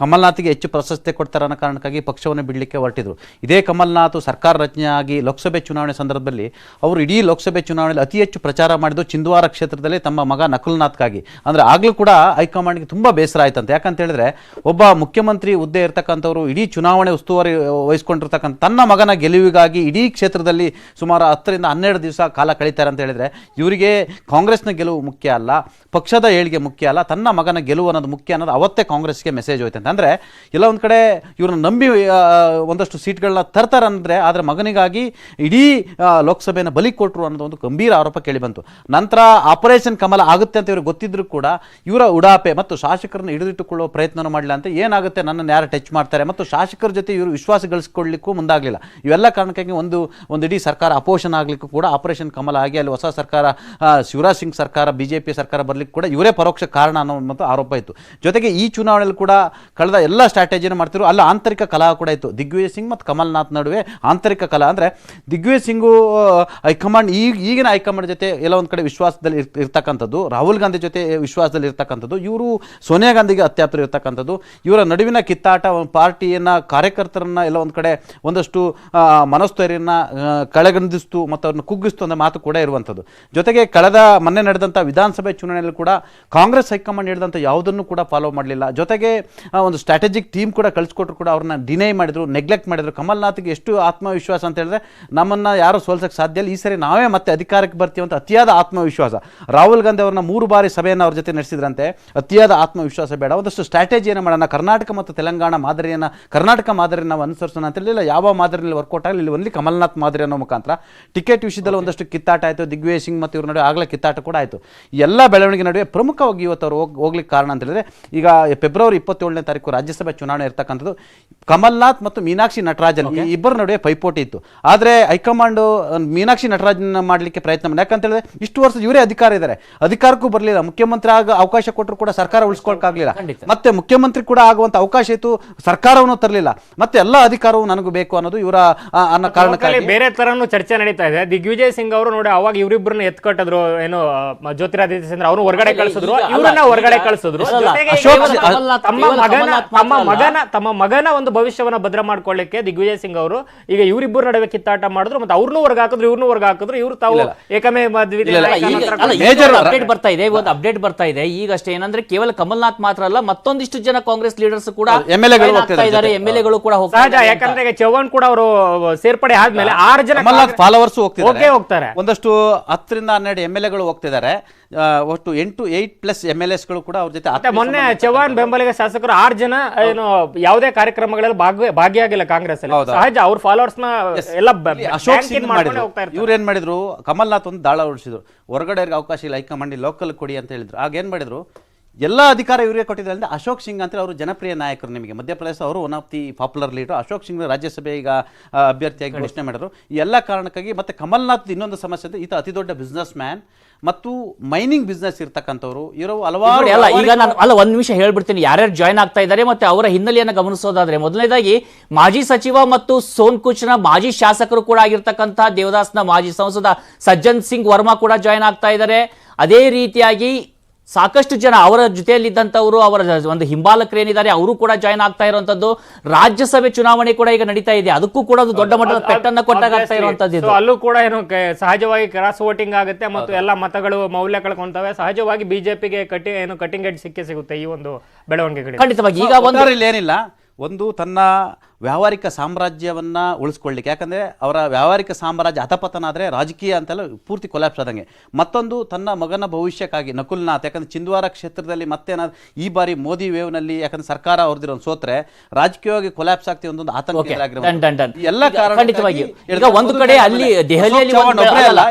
ಕಮಲ್ನಾಥ್ಗೆ ಹೆಚ್ಚು ಪ್ರಶಸ್ತಿ ಕೊಡ್ತಾರೆ ಅನ್ನೋ ಕಾರಣಕ್ಕಾಗಿ ಪಕ್ಷವನ್ನು ಬಿಡಲಿಕ್ಕೆ ಹೊರಟಿದ್ರು. ಇದೇ ಕಮಲ್ನಾಥ್ ಸರ್ಕಾರ ರಚನೆ ಆಗಿ ಲೋಕಸಭೆ ಚುನಾವಣೆ ಸಂದರ್ಭದಲ್ಲಿ ಅವರು ಇಡೀ ಲೋಕಸಭೆ ಚುನಾವಣೆಯಲ್ಲಿ ಅತಿ ಹೆಚ್ಚು ಪ್ರಚಾರ ಮಾಡಿದ್ದು ಚಿಂದ್ವಾರ ಕ್ಷೇತ್ರದಲ್ಲಿ ತಮ್ಮ ಮಗ ನಕುಲ್ನಾಥ್ಗಾಗಿ. ಅಂದರೆ ಆಗಲೂ ಕೂಡ ಹೈಕಮಾಂಡ್ಗೆ ತುಂಬ ಬೇಸರ ಆಯ್ತಂತೆ. ಯಾಕಂತ ಹೇಳಿದ್ರೆ ಒಬ್ಬ ಮುಖ್ಯಮಂತ್ರಿ ಹುದ್ದೆ ಇರ್ತಕ್ಕಂಥವ್ರು ಇಡೀ ಚುನಾವಣೆ ಉಸ್ತುವಾರಿ ವಹಿಸ್ಕೊಂಡಿರ್ತಕ್ಕಂಥ ತನ್ನ ಮಗನ ಗೆಲುವಿಗಾಗಿ ಇಡೀ ಕ್ಷೇತ್ರದಲ್ಲಿ ಸುಮಾರು ಹತ್ತರಿಂದ ಹನ್ನೆರಡು ದಿವಸ ಕಾಲ ಕಳೀತಾರೆ ಅಂತ ಹೇಳಿದ್ರೆ ಇವರಿಗೆ ಕಾಂಗ್ರೆಸ್ನ ಗೆಲುವು ಮುಖ್ಯ ಅಲ್ಲ, ಪಕ್ಷದ ಏಳಿಗೆ ಮುಖ್ಯ ಅಲ್ಲ, ತನ್ನ ಮಗನ ಗೆಲುವು ಅನ್ನೋದು ಮುಖ್ಯ ಅನ್ನೋದು ಅವತ್ತೇ ಕಾಂಗ್ರೆಸ್ಗೆ ಮೆಸೇಜ್ ಹೋಯ್ತಂತೆ. ಅಂದರೆ ಎಲ್ಲ ಒಂದು ಕಡೆ ಇವ್ರನ್ನ ನಂಬಿ ಒಂದಷ್ಟು ಸೀಟ್ಗಳನ್ನ ತರ್ತಾರೆ ಅಂದರೆ ಆದರೆ ಮಗನಿಗಾಗಿ ಇಡೀ ಲೋಕಸಭೆಯನ್ನು ಬಲಿ ಕೊಟ್ಟರು ಅನ್ನೋದು ಒಂದು ಗಂಭೀರ ಆರೋಪ ಕೇಳಿಬಂತು ನಂತರ ಆಪರೇಷನ್ ಕಮಲ ಆಗುತ್ತೆ ಅಂತ ಇವ್ರಿಗೆ ಗೊತ್ತಿದ್ರು ಕೂಡ ಇವರ ಉಡಾಪೆ ಮತ್ತು ಶಾಸಕರನ್ನು ಹಿಡಿದಿಟ್ಟುಕೊಳ್ಳುವ ಪ್ರಯತ್ನ ಮಾಡಲಿಲ್ಲ ಅಂತ ಏನಾಗುತ್ತೆ ನನ್ನನ್ನು ಯಾರು ಟಚ್ ಮಾಡ್ತಾರೆ ಮತ್ತು ಶಾಸಕರ ಜೊತೆ ಇವರು ವಿಶ್ವಾಸ ಗಳಿಸ್ಕೊಳ್ಳಿಕ್ಕೂ ಮುಂದಾಗಲಿಲ್ಲ. ಇವೆಲ್ಲ ಕಾರಣಕ್ಕಾಗಿ ಒಂದು ಒಂದು ಇಡೀ ಸರ್ಕಾರ ಅಪೋಷಣ ಆಗಲಿಕ್ಕೂ ಕೂಡ ಆಪರೇಷನ್ ಕಮಲ ಆಗಿ ಅಲ್ಲಿ ಹೊಸ ಸರ್ಕಾರ ಶಿವರಾಜ್ ಸಿಂಗ್ ಸರ್ಕಾರ ಬಿ ಜೆ ಪಿ ಸರ್ಕಾರ ಬರಲಿಕ್ಕೆ ಕೂಡ ಇವರೇ ಪರೋಕ್ಷ ಕಾರಣ ಅನ್ನೋ ಮತ್ತು ಆರೋಪ ಇತ್ತು. ಜೊತೆಗೆ ಈ ಚುನಾವಣೆಯಲ್ಲಿ ಕೂಡ ಕಳೆದ ಎಲ್ಲ ಸ್ಟ್ರಾಟಜಿಯನ್ನು ಮಾಡ್ತಿರೋ ಅಲ್ಲಿ ಆಂತರಿಕ ಕಲಹ ಕೂಡ ಇತ್ತು. ದಿಗ್ವಿಜಯ್ ಸಿಂಗ್ ಮತ್ತು ಕಮಲ್ನಾಥ್ ನಡುವೆ ಆಂತರಿಕ ಕಲಹ ಅಂದರೆ ದಿಗ್ವಿಜಯ್ ಸಿಂಗು ಹೈಕಮಾಂಡ್ ಈಗ ಈಗಿನ ಹೈಕಮಾಂಡ್ ಜೊತೆ ಎಲ್ಲ ಒಂದು ಕಡೆ ವಿಶ್ವಾಸದಲ್ಲಿ ಇರ್ತಕ್ಕಂಥದ್ದು, ರಾಹುಲ್ ಗಾಂಧಿ ಜೊತೆ ವಿಶ್ವಾಸದಲ್ಲಿ ಇರ್ತಕ್ಕಂಥದ್ದು, ಇವರು ಸೋನಿಯಾ ಗಾಂಧಿಗೆ ಅತ್ಯಾಪ್ತರು ಇರ್ತಕ್ಕಂಥದ್ದು, ಇವರ ನಡುವಿನ ಕಿತ್ತಾಟ ಪಾರ್ಟಿಯನ್ನು, ಕಾರ್ಯಕರ್ತರನ್ನ ಎಲ್ಲ ಒಂದು ಕಡೆ ಒಂದಷ್ಟು ಮನಸ್ಥೈರ್ಯನ ಕಳೆಗಣಿಸ್ತು ಮತ್ತು ಅವ್ರನ್ನ ಕುಗ್ಗಿಸ್ತು ಅನ್ನೋ ಮಾತು ಕೂಡ ಇರುವಂಥದ್ದು. ಜೊತೆಗೆ ಕಳೆದ ಮೊನ್ನೆ ನಡೆದಂಥ ವಿಧಾನಸಭೆ ಚುನಾವಣೆಯಲ್ಲಿ ಕೂಡ ಕಾಂಗ್ರೆಸ್ ಹೈಕಮಾಂಡ್ ಹೇಳಿದಂಥ ಯಾವುದನ್ನು ಕೂಡ ಫಾಲೋ ಮಾಡಲಿಲ್ಲ. ಜೊತೆಗೆ ಒಂದು ಸ್ಟ್ರಾಟಜಿಕ್ ಟೀಮ್ ಕೂಡ ಕಳಿಸ್ಕೊಟ್ರು ಕೂಡ ಅವ್ರನ್ನ ಡಿನೈ ಮಾಡಿದ್ರು ನೆಗ್ಲೆಕ್ಟ್ ಮಾಡಿದ್ರು. ಕಮಲ್ನಾಥ್ಗೆ ಎಷ್ಟು ಆತ್ಮವಿಶ್ವಾಸ ಅಂತ ಹೇಳಿದ್ರೆ, ನಮ್ಮನ್ನು ಯಾರು ಸೋಲ್ಸಕ್ಕೆ ಸಾಧ್ಯ ಇಲ್ಲ. ಈ ಸರಿ ನಾವೇ ಮತ್ತೆ ಅಧಿಕಾರಕ್ಕೆ ಬರ್ತೀವಿ ಅಂತ ಅತಿಯಾದ ಆತ್ಮವಿಶ್ವಾಸ. ರಾಹುಲ್ ಗಾಂಧಿ ಅವ್ರನ್ನ ಮೂರು ಬಾರಿ ಸಭೆಯನ್ನು ಅವ್ರ ಜೊತೆ ನಡೆಸಿದ್ರಂತೆ. ಅತಿಯಾದ ಆತ್ಮವಿಶ್ವಾಸ ಬೇಡ. ಒಂದಷ್ಟು ಸ್ಟ್ರಾಟಜಿಯನ್ನು ಮಾಡೋಣ. ಕರ್ನಾಟಕ ಮತ್ತು ತೆಲಂಗಾಣ ಮಾದರಿಯನ್ನು ಕರ್ನಾಟಕ ಮಾದರಿಯನ್ನು ನಾವು ಅನುಸರಿಸೋಣ ಅಂತ ಹೇಳಿಲ್ಲ. ಯಾವ ಮಾದರಿಯಲ್ಲಿ ವರ್ಕೌಟ್ ಆಗಲಿ ಇಲ್ಲಿ ಒಂದು ಕಮಲ್ನಾಥ್ ಮಾದರಿ ಅನ್ನೋ ಮುಖಾಂತರ. ಟಿಕೆಟ್ ವಿಷಯದಲ್ಲಿ ಒಂದಷ್ಟು ಕಿತ್ತಾಟ ಆಯಿತು. ದಿಗ್ವಿಜಯ್ ಸಿಂಗ್ ಮತ್ತು ಇವ್ರ ನಡುವೆ ಆಗಲೇ ಕಿತ್ತಾಟ ಕೂಡ ಆಯಿತು. ಎಲ್ಲ ಬೆಳವಣಿಗೆ ನಡುವೆ ಪ್ರಮುಖವಾಗಿ ಇವತ್ತು ಅವರು ಹೋಗ್ ಹೋಗ್ಲಿಕ್ಕೆ ಕಾರಣ ಅಂತ ಹೇಳಿದ್ರೆ ಈಗ ಫೆಬ್ರವರಿ ಇಪ್ಪತ್ತೇಳನೇ ತಾರೀಕು ರಾಜ್ಯಸಭೆ ಚುನಾವಣೆ ಇರ್ತಕ್ಕಂಥದ್ದು ಕಮಲ್ನಾಥ್ ಮತ್ತು ಮೀನಾಕ್ಷಿ ನಟರಾಜನ್ ಇಬ್ಬರ ನಡುವೆ ಪೈಪೋಟಿ ಇತ್ತು. ಆದರೆ ಹೈಕಮಾಂಡ್ ಮೀನಾಕ್ಷಿ ನಟರಾಜನ್ ಮಾಡಲಿಕ್ಕೆ ಪ್ರಯತ್ನ ಮಾಡಿ ಯಾಕಂತ ಹೇಳಿದ್ರೆ ಇಷ್ಟು ವರ್ಷ ಇವರೇ ಅಧಿಕಾರ ಇದ್ದಾರೆ. ಅಧಿಕಾರಕ್ಕೂ ಬರಲಿಲ್ಲ. ಮುಖ್ಯಮಂತ್ರಿ ಆಗ ಅವಕಾಶ ಕೊಟ್ಟರು ಕೂಡ ಸರ್ಕಾರ ಉಳಿಸ್ಕೊಳಕ್ಕಾಗಲಿಲ್ಲ. ಮತ್ತೆ ಮುಖ್ಯಮಂತ್ರಿ ಕೂಡ ಆಗುವಂತ ಅವಕಾಶ ಇತ್ತು ಸರ್ಕಾರವನ್ನು ತರಲಿಲ್ಲ. ಮತ್ತೆ ಎಲ್ಲ ಅಧಿಕಾರವು ನನಗೂ ಬೇಕು ಅನ್ನೋದು ಇವರ ಅನ್ನೋ ಕಾರಣಕ್ಕಾಗಿ. ಬೇರೆ ತರನು ಚರ್ಚೆ ನಡೀತಾ ಇದೆ. ದಿಗ್ವಿಜಯ್ ಸಿಂಗ್ ಅವರು ನೋಡಿ ಅವಾಗ ಇವರಿಬ್ಬರನ್ನ ಎತ್ಕೊಟ್ಟಿದ್ರು. ಏನು ಜ್ಯೋತಿರಾದಿತ್ಯ ಸಿಂಗ್ ಅವರು ಹೊರಗಡೆ ಕಳಿಸಿದ್ರು. ಇವರನ್ನ ಹೊರಗಡೆ ಕಳಿಸಿದ್ರು. ತಮ್ಮ ಮಗನ ತಮ್ಮ ಮಗನ ತಮ್ಮ ಮಗನ ಒಂದು ಭವಿಷ್ಯವನ್ನ ಭದ್ರ ಮಾಡ್ಕೊಳ್ಳಿಕ್ಕೆ ದಿಗ್ವಿಜಯ್ ಸಿಂಗ್ ಅವರು ಈಗ ಇವರಿಬ್ಬರ ನಡುವೆ ಕಿತ್ತಾಟ ಮಾಡಿದ್ರು ಮತ್ತೆ ಅವ್ರನ್ನೂ ಹೊರಗೆ ಹಾಕಿದ್ರು ಇವ್ರನ್ನೂ ಹೊರಗೆ ಹಾಕಿದ್ರು ಇವ್ರು ತಾವು ಏಕಮೇ ದ್ವಿತೀಯ ಅಪ್ಡೇಟ್ ಬರ್ತಾ ಇದೆ ಒಂದು ಅಪ್ಡೇಟ್ ಬರ್ತಾ ಇದೆ. ಈಗಷ್ಟೇ ಏನಂದ್ರೆ ಕೇವಲ ಕಮಲ್ನಾಥ್ ಮಾತ್ರ ಅಲ್ಲ ಮತ್ತೊಂದಿಷ್ಟು ಜನ ಕಾಂಗ್ರೆಸ್ ಲೀಡರ್ಸ್ ಕೂಡ ಎಂ ಗಳು ಇದ್ದಾರೆ ಎಂ ಎಲ್ ಎಗಳು ಕೂಡ ಹೋಗ್ತಾ ಸಹಜ ಇದ್ದಾರೆ ಯಾಕಂದ್ರೆ ಚೌಹಾಣ್ ಕೂಡ ಅವರು ಸೇರ್ಪಡೆ ಆದ್ಮೇಲೆ ಆರು ಜನ ಕಮಲ್ನಾಥ್ ಫಾಲೋವರ್ಸ್ ಹೋಗ್ತಾರೆ. ಒಂದಷ್ಟು ಹತ್ತರಿಂದ ಹನ್ನೆರಡು ಎಂ ಎಲ್ ಎಗಳು ಹೋಗ್ತಿದ್ದಾರೆ ಒಟ್ಟು ಎಂಟು ಏಟ್ ಪ್ಲಸ್ ಎಂ ಎಲ್ ಎಸ್ಗಳು ಕೂಡ ಅವ್ರ ಜೊತೆ ಮೊನ್ನೆ ಚೌಹಾಣ್ ಬೆಂಬಲಿಗ ಶಾಸಕರು ಆರು ಜನ ಏನು ಯಾವುದೇ ಕಾರ್ಯಕ್ರಮಗಳಲ್ಲಿ ಭಾಗ ಭಾಗಿಯಾಗಿಲ್ಲ ಕಾಂಗ್ರೆಸ್ ಅಲ್ಲಿ ಸಹಜ ಅವ್ರ ಫಾಲೋವರ್ಸ್ನ ಎಲ್ಲ ಅಶೋಕ್ ಸಿಂಗ್ ಮಾಡಿದ್ರು. ಇವ್ರು ಏನ್ ಮಾಡಿದ್ರು? ಕಮಲ್ನಾಥ್ ಒಂದು ದಾಳ ಉಳಿಸಿದ್ರು. ಹೊರಗಡೆ ಅವಕಾಶ ಇಲ್ಲ. ಹೈಕಮಾಂಡ್ ಲೋಕಲ್ ಕೊಡಿ ಅಂತ ಹೇಳಿದ್ರು. ಆಗ ಏನು ಮಾಡಿದ್ರು? ಎಲ್ಲ ಅಧಿಕಾರ ಇವರಿಗೆ ಕೊಟ್ಟಿದ್ದಾರೆ ಅಂದ್ರೆ ಅಶೋಕ್ ಸಿಂಗ್ ಅಂತ ಅವರು ಜನಪ್ರಿಯ ನಾಯಕರು ನಿಮಗೆ. ಮಧ್ಯಪ್ರದೇಶ ಅವರು one of the popular leader Ashok Singh ರಾಜ್ಯಸಭೆ ಈಗ ಅಭ್ಯರ್ಥಿಯಾಗಿ ಘೋಷಣೆ ಮಾಡಿದ್ರು. ಈ ಎಲ್ಲ ಕಾರಣಕ್ಕಾಗಿ ಮತ್ತೆ ಕಮಲ್ನಾಥ್ ಇನ್ನೊಂದು ಸಮಸ್ಯೆ ಅಂದರೆ ಈತ ಅತಿ ದೊಡ್ಡ ಬಿಸ್ನೆಸ್ ಮ್ಯಾನ್ ಮತ್ತು ಮೈನಿಂಗ್ ಬಿಸ್ನೆಸ್ ಇರ್ತಕ್ಕಂಥವ್ರು. ಇರೋ ಹಲವಾರು ಅಲ್ಲ ಈಗ ನಾನು ಅಲ್ಲ ಒಂದು ನಿಮಿಷ ಹೇಳ್ಬಿಡ್ತೀನಿ. ಯಾರ್ಯಾರು ಜಾಯ್ನ್ ಆಗ್ತಾ ಇದ್ದಾರೆ ಮತ್ತೆ ಅವರ ಹಿನ್ನೆಲೆಯನ್ನು ಗಮನಿಸೋದಾದ್ರೆ ಮೊದಲನೇದಾಗಿ ಮಾಜಿ ಸಚಿವ ಮತ್ತು ಸೋನ್ಕುಚ್ನ ಮಾಜಿ ಶಾಸಕರು ಕೂಡ ಆಗಿರ್ತಕ್ಕಂಥ ದೇವದಾಸ್ನ ಮಾಜಿ ಸಂಸದ ಸಜ್ಜನ್ ಸಿಂಗ್ ವರ್ಮಾ ಕೂಡ ಜಾಯ್ನ್ ಆಗ್ತಾ ಇದ್ದಾರೆ ಅದೇ ರೀತಿಯಾಗಿ ಸಾಕಷ್ಟು ಜನ ಅವರ ಜೊತೆಯಲ್ಲಿದ್ದಂಥವರು ಅವರ ಒಂದು ಹಿಂಬಾಲಕರು ಏನಿದ್ದಾರೆ ಅವರು ಕೂಡ ಜಾಯ್ನ್ ಆಗ್ತಾ ಇರುವಂತದ್ದು ರಾಜ್ಯಸಭೆ ಚುನಾವಣೆ ಕೂಡ ಈಗ ನಡೀತಾ ಇದೆ. ಅದಕ್ಕೂ ಕೂಡ ಅದು ದೊಡ್ಡ ಮಟ್ಟದ ಪೆಟ್ಟನ್ನ ಕೊಟ್ಟಾಗ್ತಾ ಇರುವಂತದ್ದು ಇದು. ಅಲ್ಲೂ ಕೂಡ ಏನು ಸಹಜವಾಗಿ ಕ್ರಾಸ್ ವೋಟಿಂಗ್ ಆಗುತ್ತೆ ಮತ್ತು ಎಲ್ಲ ಮತಗಳು ಮೌಲ್ಯ ಕಳ್ಕೊಂತವೆ. ಸಹಜವಾಗಿ ಬಿಜೆಪಿಗೆ ಕಟ್ಟಿ ಏನು ಕಟಿಂಗ್ ಎಡ್ ಸಿಕ್ಕೇ ಸಿಗುತ್ತೆ ಈ ಒಂದು ಬೆಳವಣಿಗೆಗಳು ಖಂಡಿತವಾಗಿ. ಈಗ ಒಂದು ಏನಿಲ್ಲ. ಒಂದು ತನ್ನ ವ್ಯಾವಹಾರಿಕ ಸಾಮ್ರಾಜ್ಯವನ್ನ ಉಳಿಸ್ಕೊಳ್ಳಿಕ್ಕೆ. ಯಾಕಂದ್ರೆ ಅವರ ವ್ಯಾವಹಾರಿಕ ಸಾಮ್ರಾಜ್ಯ ಅಧಪತನ ಆದರೆ ರಾಜಕೀಯ ಅಂತೆಲ್ಲ ಪೂರ್ತಿ ಕೊಲ್ಯಾಪ್ಸ್ ಆದಂಗೆ. ಮತ್ತೊಂದು ತನ್ನ ಮಗನ ಭವಿಷ್ಯಕ್ಕಾಗಿ ನಕುಲ್ನಾಥ್ ಯಾಕಂದರೆ ಚಿಂದ್ವಾರ ಕ್ಷೇತ್ರದಲ್ಲಿ ಮತ್ತೇನಾದ್ರು ಈ ಬಾರಿ ಮೋದಿ ವೇವ್ನಲ್ಲಿ ಯಾಕಂದ್ರೆ ಸರ್ಕಾರ ಅವ್ರದಿರೋ ಸೋತ್ರೆ ರಾಜಕೀಯವಾಗಿ ಕೊಲ್ಯಾಪ್ಸ್ ಆಗ್ತಿ ಒಂದೊಂದು ಆತಂಕ ಎಲ್ಲ ಕಾರಣ ಈಗ ಒಂದು ಕಡೆ ಅಲ್ಲಿ ದೆಹಲಿಯಲ್ಲಿ